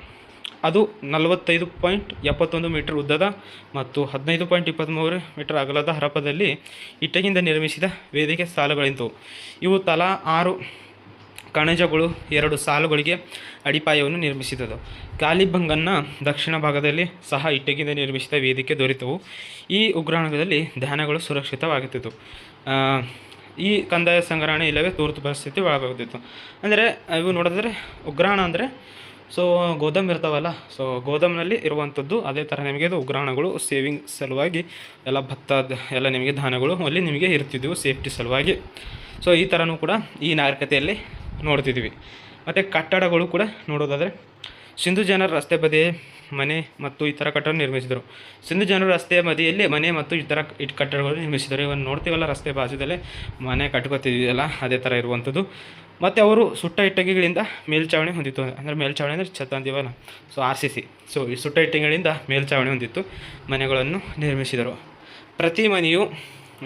Speaker 1: ಅದು ನಲವತ್ತೈದು ಪಾಯಿಂಟ್ ಎಪ್ಪತ್ತೊಂದು ಮೀಟರ್ ಉದ್ದದ ಮತ್ತು ಹದಿನೈದು ಪಾಯಿಂಟ್ ಇಪ್ಪತ್ತ್ಮೂರು ಮೀಟರ್ ಅಗಲದ ಹರಪದಲ್ಲಿ ಇಟ್ಟಗಿಂದ ನಿರ್ಮಿಸಿದ ವೇದಿಕೆ ಸಾಲುಗಳಿಂತವು. ಇವು ತಲಾ ಆರು ಕಣಜಗಳು ಎರಡು ಸಾಲುಗಳಿಗೆ ಅಡಿಪಾಯವನ್ನು ನಿರ್ಮಿಸಿದದು. ಕಾಲಿಭಂಗನ್ನ ದಕ್ಷಿಣ ಭಾಗದಲ್ಲಿ ಸಹ ಇಟ್ಟಿಗೆಯಿಂದ ನಿರ್ಮಿಸಿದ ವೇದಿಕೆ ದೊರೆತವು. ಈ ಉಗ್ರಾಣದಲ್ಲಿ ಧ್ಯಾನಗಳು ಸುರಕ್ಷಿತವಾಗುತ್ತಿತ್ತು ಈ ಕಂದಾಯ ಸಂಗ್ರಹಣೆ ಇಲ್ಲವೇ ತುರ್ತು ಪರಿಸ್ಥಿತಿ ಒಳಗಾಗುತ್ತಿತ್ತು. ಅಂದರೆ, ಇವು ನೋಡಿದ್ರೆ ಉಗ್ರಾಣ ಅಂದರೆ, ಸೊ, ಗೋದಾಮ್ ಇರ್ತಾವಲ್ಲ, ಸೊ, ಗೋದಾಮ್ನಲ್ಲಿ ಇರುವಂಥದ್ದು ಅದೇ ಥರ ನಿಮಗೆ ಅದು ಉಗ್ರಾಣಗಳು ಸೇವಿಂಗ್ ಸಲುವಾಗಿ ಎಲ್ಲ ಭತ್ತ, ಎಲ್ಲ ನಿಮಗೆ ಧಾನ್ಯಗಳು ಅಲ್ಲಿ ನಿಮಗೆ ಇರ್ತಿದ್ದವು ಸೇಫ್ಟಿ ಸಲುವಾಗಿ. ಸೊ, ಈ ಥರನೂ ಕೂಡ ಈ ನಾಗರಿಕತೆಯಲ್ಲಿ ನೋಡ್ತಿದ್ವಿ ಮತ್ತು ಕಟ್ಟಡಗಳು ಕೂಡ ನೋಡೋದಾದರೆ, ಸಿಂಧು ಜನರ ರಸ್ತೆ ಬದಿಯೇ ಮನೆ ಮತ್ತು ಇತರ ಕಟ್ಟಡ ನಿರ್ಮಿಸಿದರು. ಸಿಂಧು ಜನರ ರಸ್ತೆಯ ಬದಿಯಲ್ಲಿ ಮನೆ ಮತ್ತು ಇತರ ಇಟ್ ಕಟ್ಟಡಗಳು ನಿರ್ಮಿಸಿದರು. ಇವನ್ನು ನೋಡ್ತೀವಲ್ಲ, ರಸ್ತೆ ಬಾಜುದಲ್ಲೇ ಮನೆ ಕಟ್ಕೋತಿದೆಯಲ್ಲ ಅದೇ ಥರ ಇರುವಂಥದ್ದು. ಮತ್ತು ಅವರು ಸುಟ್ಟ ಇಟ್ಟಂಗಿಗಳಿಂದ ಮೇಲ್ಚಾವಣಿ ಹೊಂದಿತ್ತು. ಅಂದರೆ ಮೇಲ್ಚಾವಣಿ ಅಂದರೆ ಛತ್ ಅಂತೀವಲ್ಲ so R C C so ಈ ಸುಟ್ಟ ಇಟ್ಟಂಗಿಗಳಿಂದ ಮೇಲ್ಚಾವಣಿ ಹೊಂದಿತ್ತು, ಮನೆಗಳನ್ನು ನಿರ್ಮಿಸಿದರು. ಪ್ರತಿ ಮನೆಯು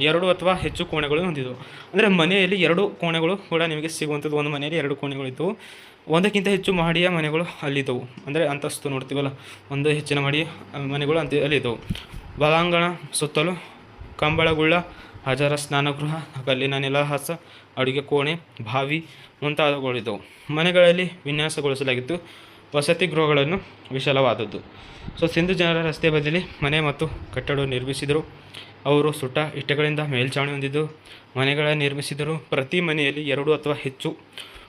Speaker 1: ಎರಡು ಅಥವಾ ಹೆಚ್ಚು ಕೋಣೆಗಳು ಹೊಂದಿದ್ದವು ಅಂದರೆ ಮನೆಯಲ್ಲಿ ಎರಡು ಕೋಣೆಗಳು ಕೂಡ ನಿಮಗೆ ಸಿಗುವಂಥದ್ದು. ಒಂದು ಮನೆಯಲ್ಲಿ ಎರಡು ಕೋಣೆಗಳು ಇದ್ದವು ಒಂದಕ್ಕಿಂತ ಹೆಚ್ಚು ಮಹಡಿಯ ಮನೆಗಳು ಅಲ್ಲಿದ್ದವು. ಅಂದರೆ ಅಂತಸ್ತು ನೋಡ್ತೀವಲ್ಲ, ಒಂದು ಹೆಚ್ಚಿನ ಮಹಡಿಯ ಮನೆಗಳು ಅಂತ ಅಲ್ಲಿದ್ದವು. ಬಲಾಂಗಣ ಸುತ್ತಲೂ ಕಂಬಳಗುಳ್ಳ, ಹಜಾರ ಸ್ನಾನಗೃಹ, ಕಲ್ಲಿನ ನೆಲಹಾಸ, ಅಡುಗೆ ಕೋಣೆ, ಬಾವಿ ಮುಂತಾದವುಗಳಿದ್ದವು. ಮನೆಗಳಲ್ಲಿ ವಿನ್ಯಾಸಗೊಳಿಸಲಾಗಿತ್ತು. ವಸತಿ ಗೃಹಗಳನ್ನು ವಿಶಾಲವಾದದ್ದು. ಸೊ ಸಿಂಧು ಜನರ ರಸ್ತೆ ಬದಿಯಲ್ಲಿ ಮನೆ ಮತ್ತು ಕಟ್ಟಡ ನಿರ್ಮಿಸಿದರು. ಅವರು ಸುಟ್ಟ ಇಟ್ಟಗಳಿಂದ ಮೇಲ್ಛಾವಣಿ ಹೊಂದಿದ್ದು, ಮನೆಗಳ ನಿರ್ಮಿಸಿದರು ಪ್ರತಿ ಮನೆಯಲ್ಲಿ ಎರಡು ಅಥವಾ ಹೆಚ್ಚು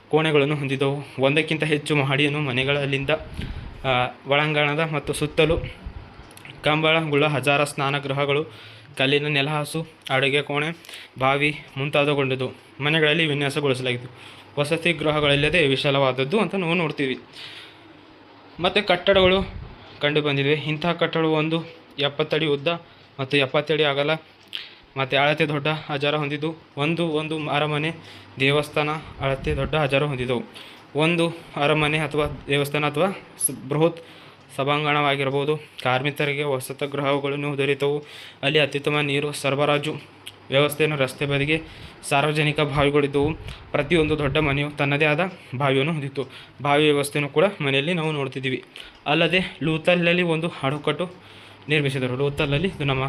Speaker 1: ಕೋಣೆಗಳನ್ನು ಹೊಂದಿದ್ದವು. ಒಂದಕ್ಕಿಂತ ಹೆಚ್ಚು ಮಹಡಿಯನ್ನು ಮನೆಗಳಲ್ಲಿಂದ ಒಳಾಂಗಣದ ಮತ್ತು ಸುತ್ತಲೂ ಕಂಬಳ ಗುಳ್ಳ ಹಜಾರ ಸ್ನಾನಗೃಹಗಳು ಕಲ್ಲಿನ ನೆಲಹಾಸು, ಅಡುಗೆ ಕೋಣೆ, ಬಾವಿ ಮುಂತಾದವುಗೊಂಡಿದ್ದು ಮನೆಗಳಲ್ಲಿ ವಿನ್ಯಾಸಗೊಳಿಸಲಾಗಿತ್ತು. ವಸತಿ ಗೃಹಗಳಿಲ್ಲದೆ ವಿಶಾಲವಾದದ್ದು ಅಂತ ನಾವು ನೋಡ್ತೀವಿ. ಮತ್ತು ಕಟ್ಟಡಗಳು ಕಂಡುಬಂದಿವೆ. ಇಂತಹ ಕಟ್ಟಡವು ಒಂದು ಎಪ್ಪತ್ತಡಿ ಉದ್ದ ಮತ್ತು ಎಪ್ಪತ್ತಡಿ ಆಗಲ್ಲ. ಮತ್ತು ಅಳತೆ ದೊಡ್ಡ ಹಜಾರ ಹೊಂದಿದ್ದು. ಒಂದು ಒಂದು ಅರಮನೆ, ದೇವಸ್ಥಾನ ಅಳತೆ ದೊಡ್ಡ ಹಜಾರ ಹೊಂದಿದ್ದವು. ಒಂದು ಅರಮನೆ ಅಥವಾ ದೇವಸ್ಥಾನ ಅಥವಾ ಬೃಹತ್ ಸಭಾಂಗಣವಾಗಿರ್ಬೋದು ಕಾರ್ಮಿಕರಿಗೆ ವಸತಿ ಗೃಹಗಳನ್ನು ದೊರೆತವು. ಅಲ್ಲಿ ಅತ್ಯುತ್ತಮ ನೀರು, ಸರಬರಾಜು ವ್ಯವಸ್ಥೆಯನ್ನು ರಸ್ತೆ ಬದಿಗೆ ಸಾರ್ವಜನಿಕ ಬಾವಿಗಳಿದ್ದವು. ಪ್ರತಿಯೊಂದು ದೊಡ್ಡ ಮನೆಯು ತನ್ನದೇ ಆದ ಬಾವಿಯನ್ನು ಹೊಂದಿತ್ತು. ಬಾವಿ ವ್ಯವಸ್ಥೆಯನ್ನು ಕೂಡ ಮನೆಯಲ್ಲಿ ನಾವು ನೋಡ್ತಿದ್ದೀವಿ. ಅಲ್ಲದೆ ಲೂತಲ್ಲಲ್ಲಿ ಒಂದು ಅಣುಕಟ್ಟು ನಿರ್ಮಿಸಿದರು ಲೂತಲಲ್ಲಿ ಇದು ನಮ್ಮ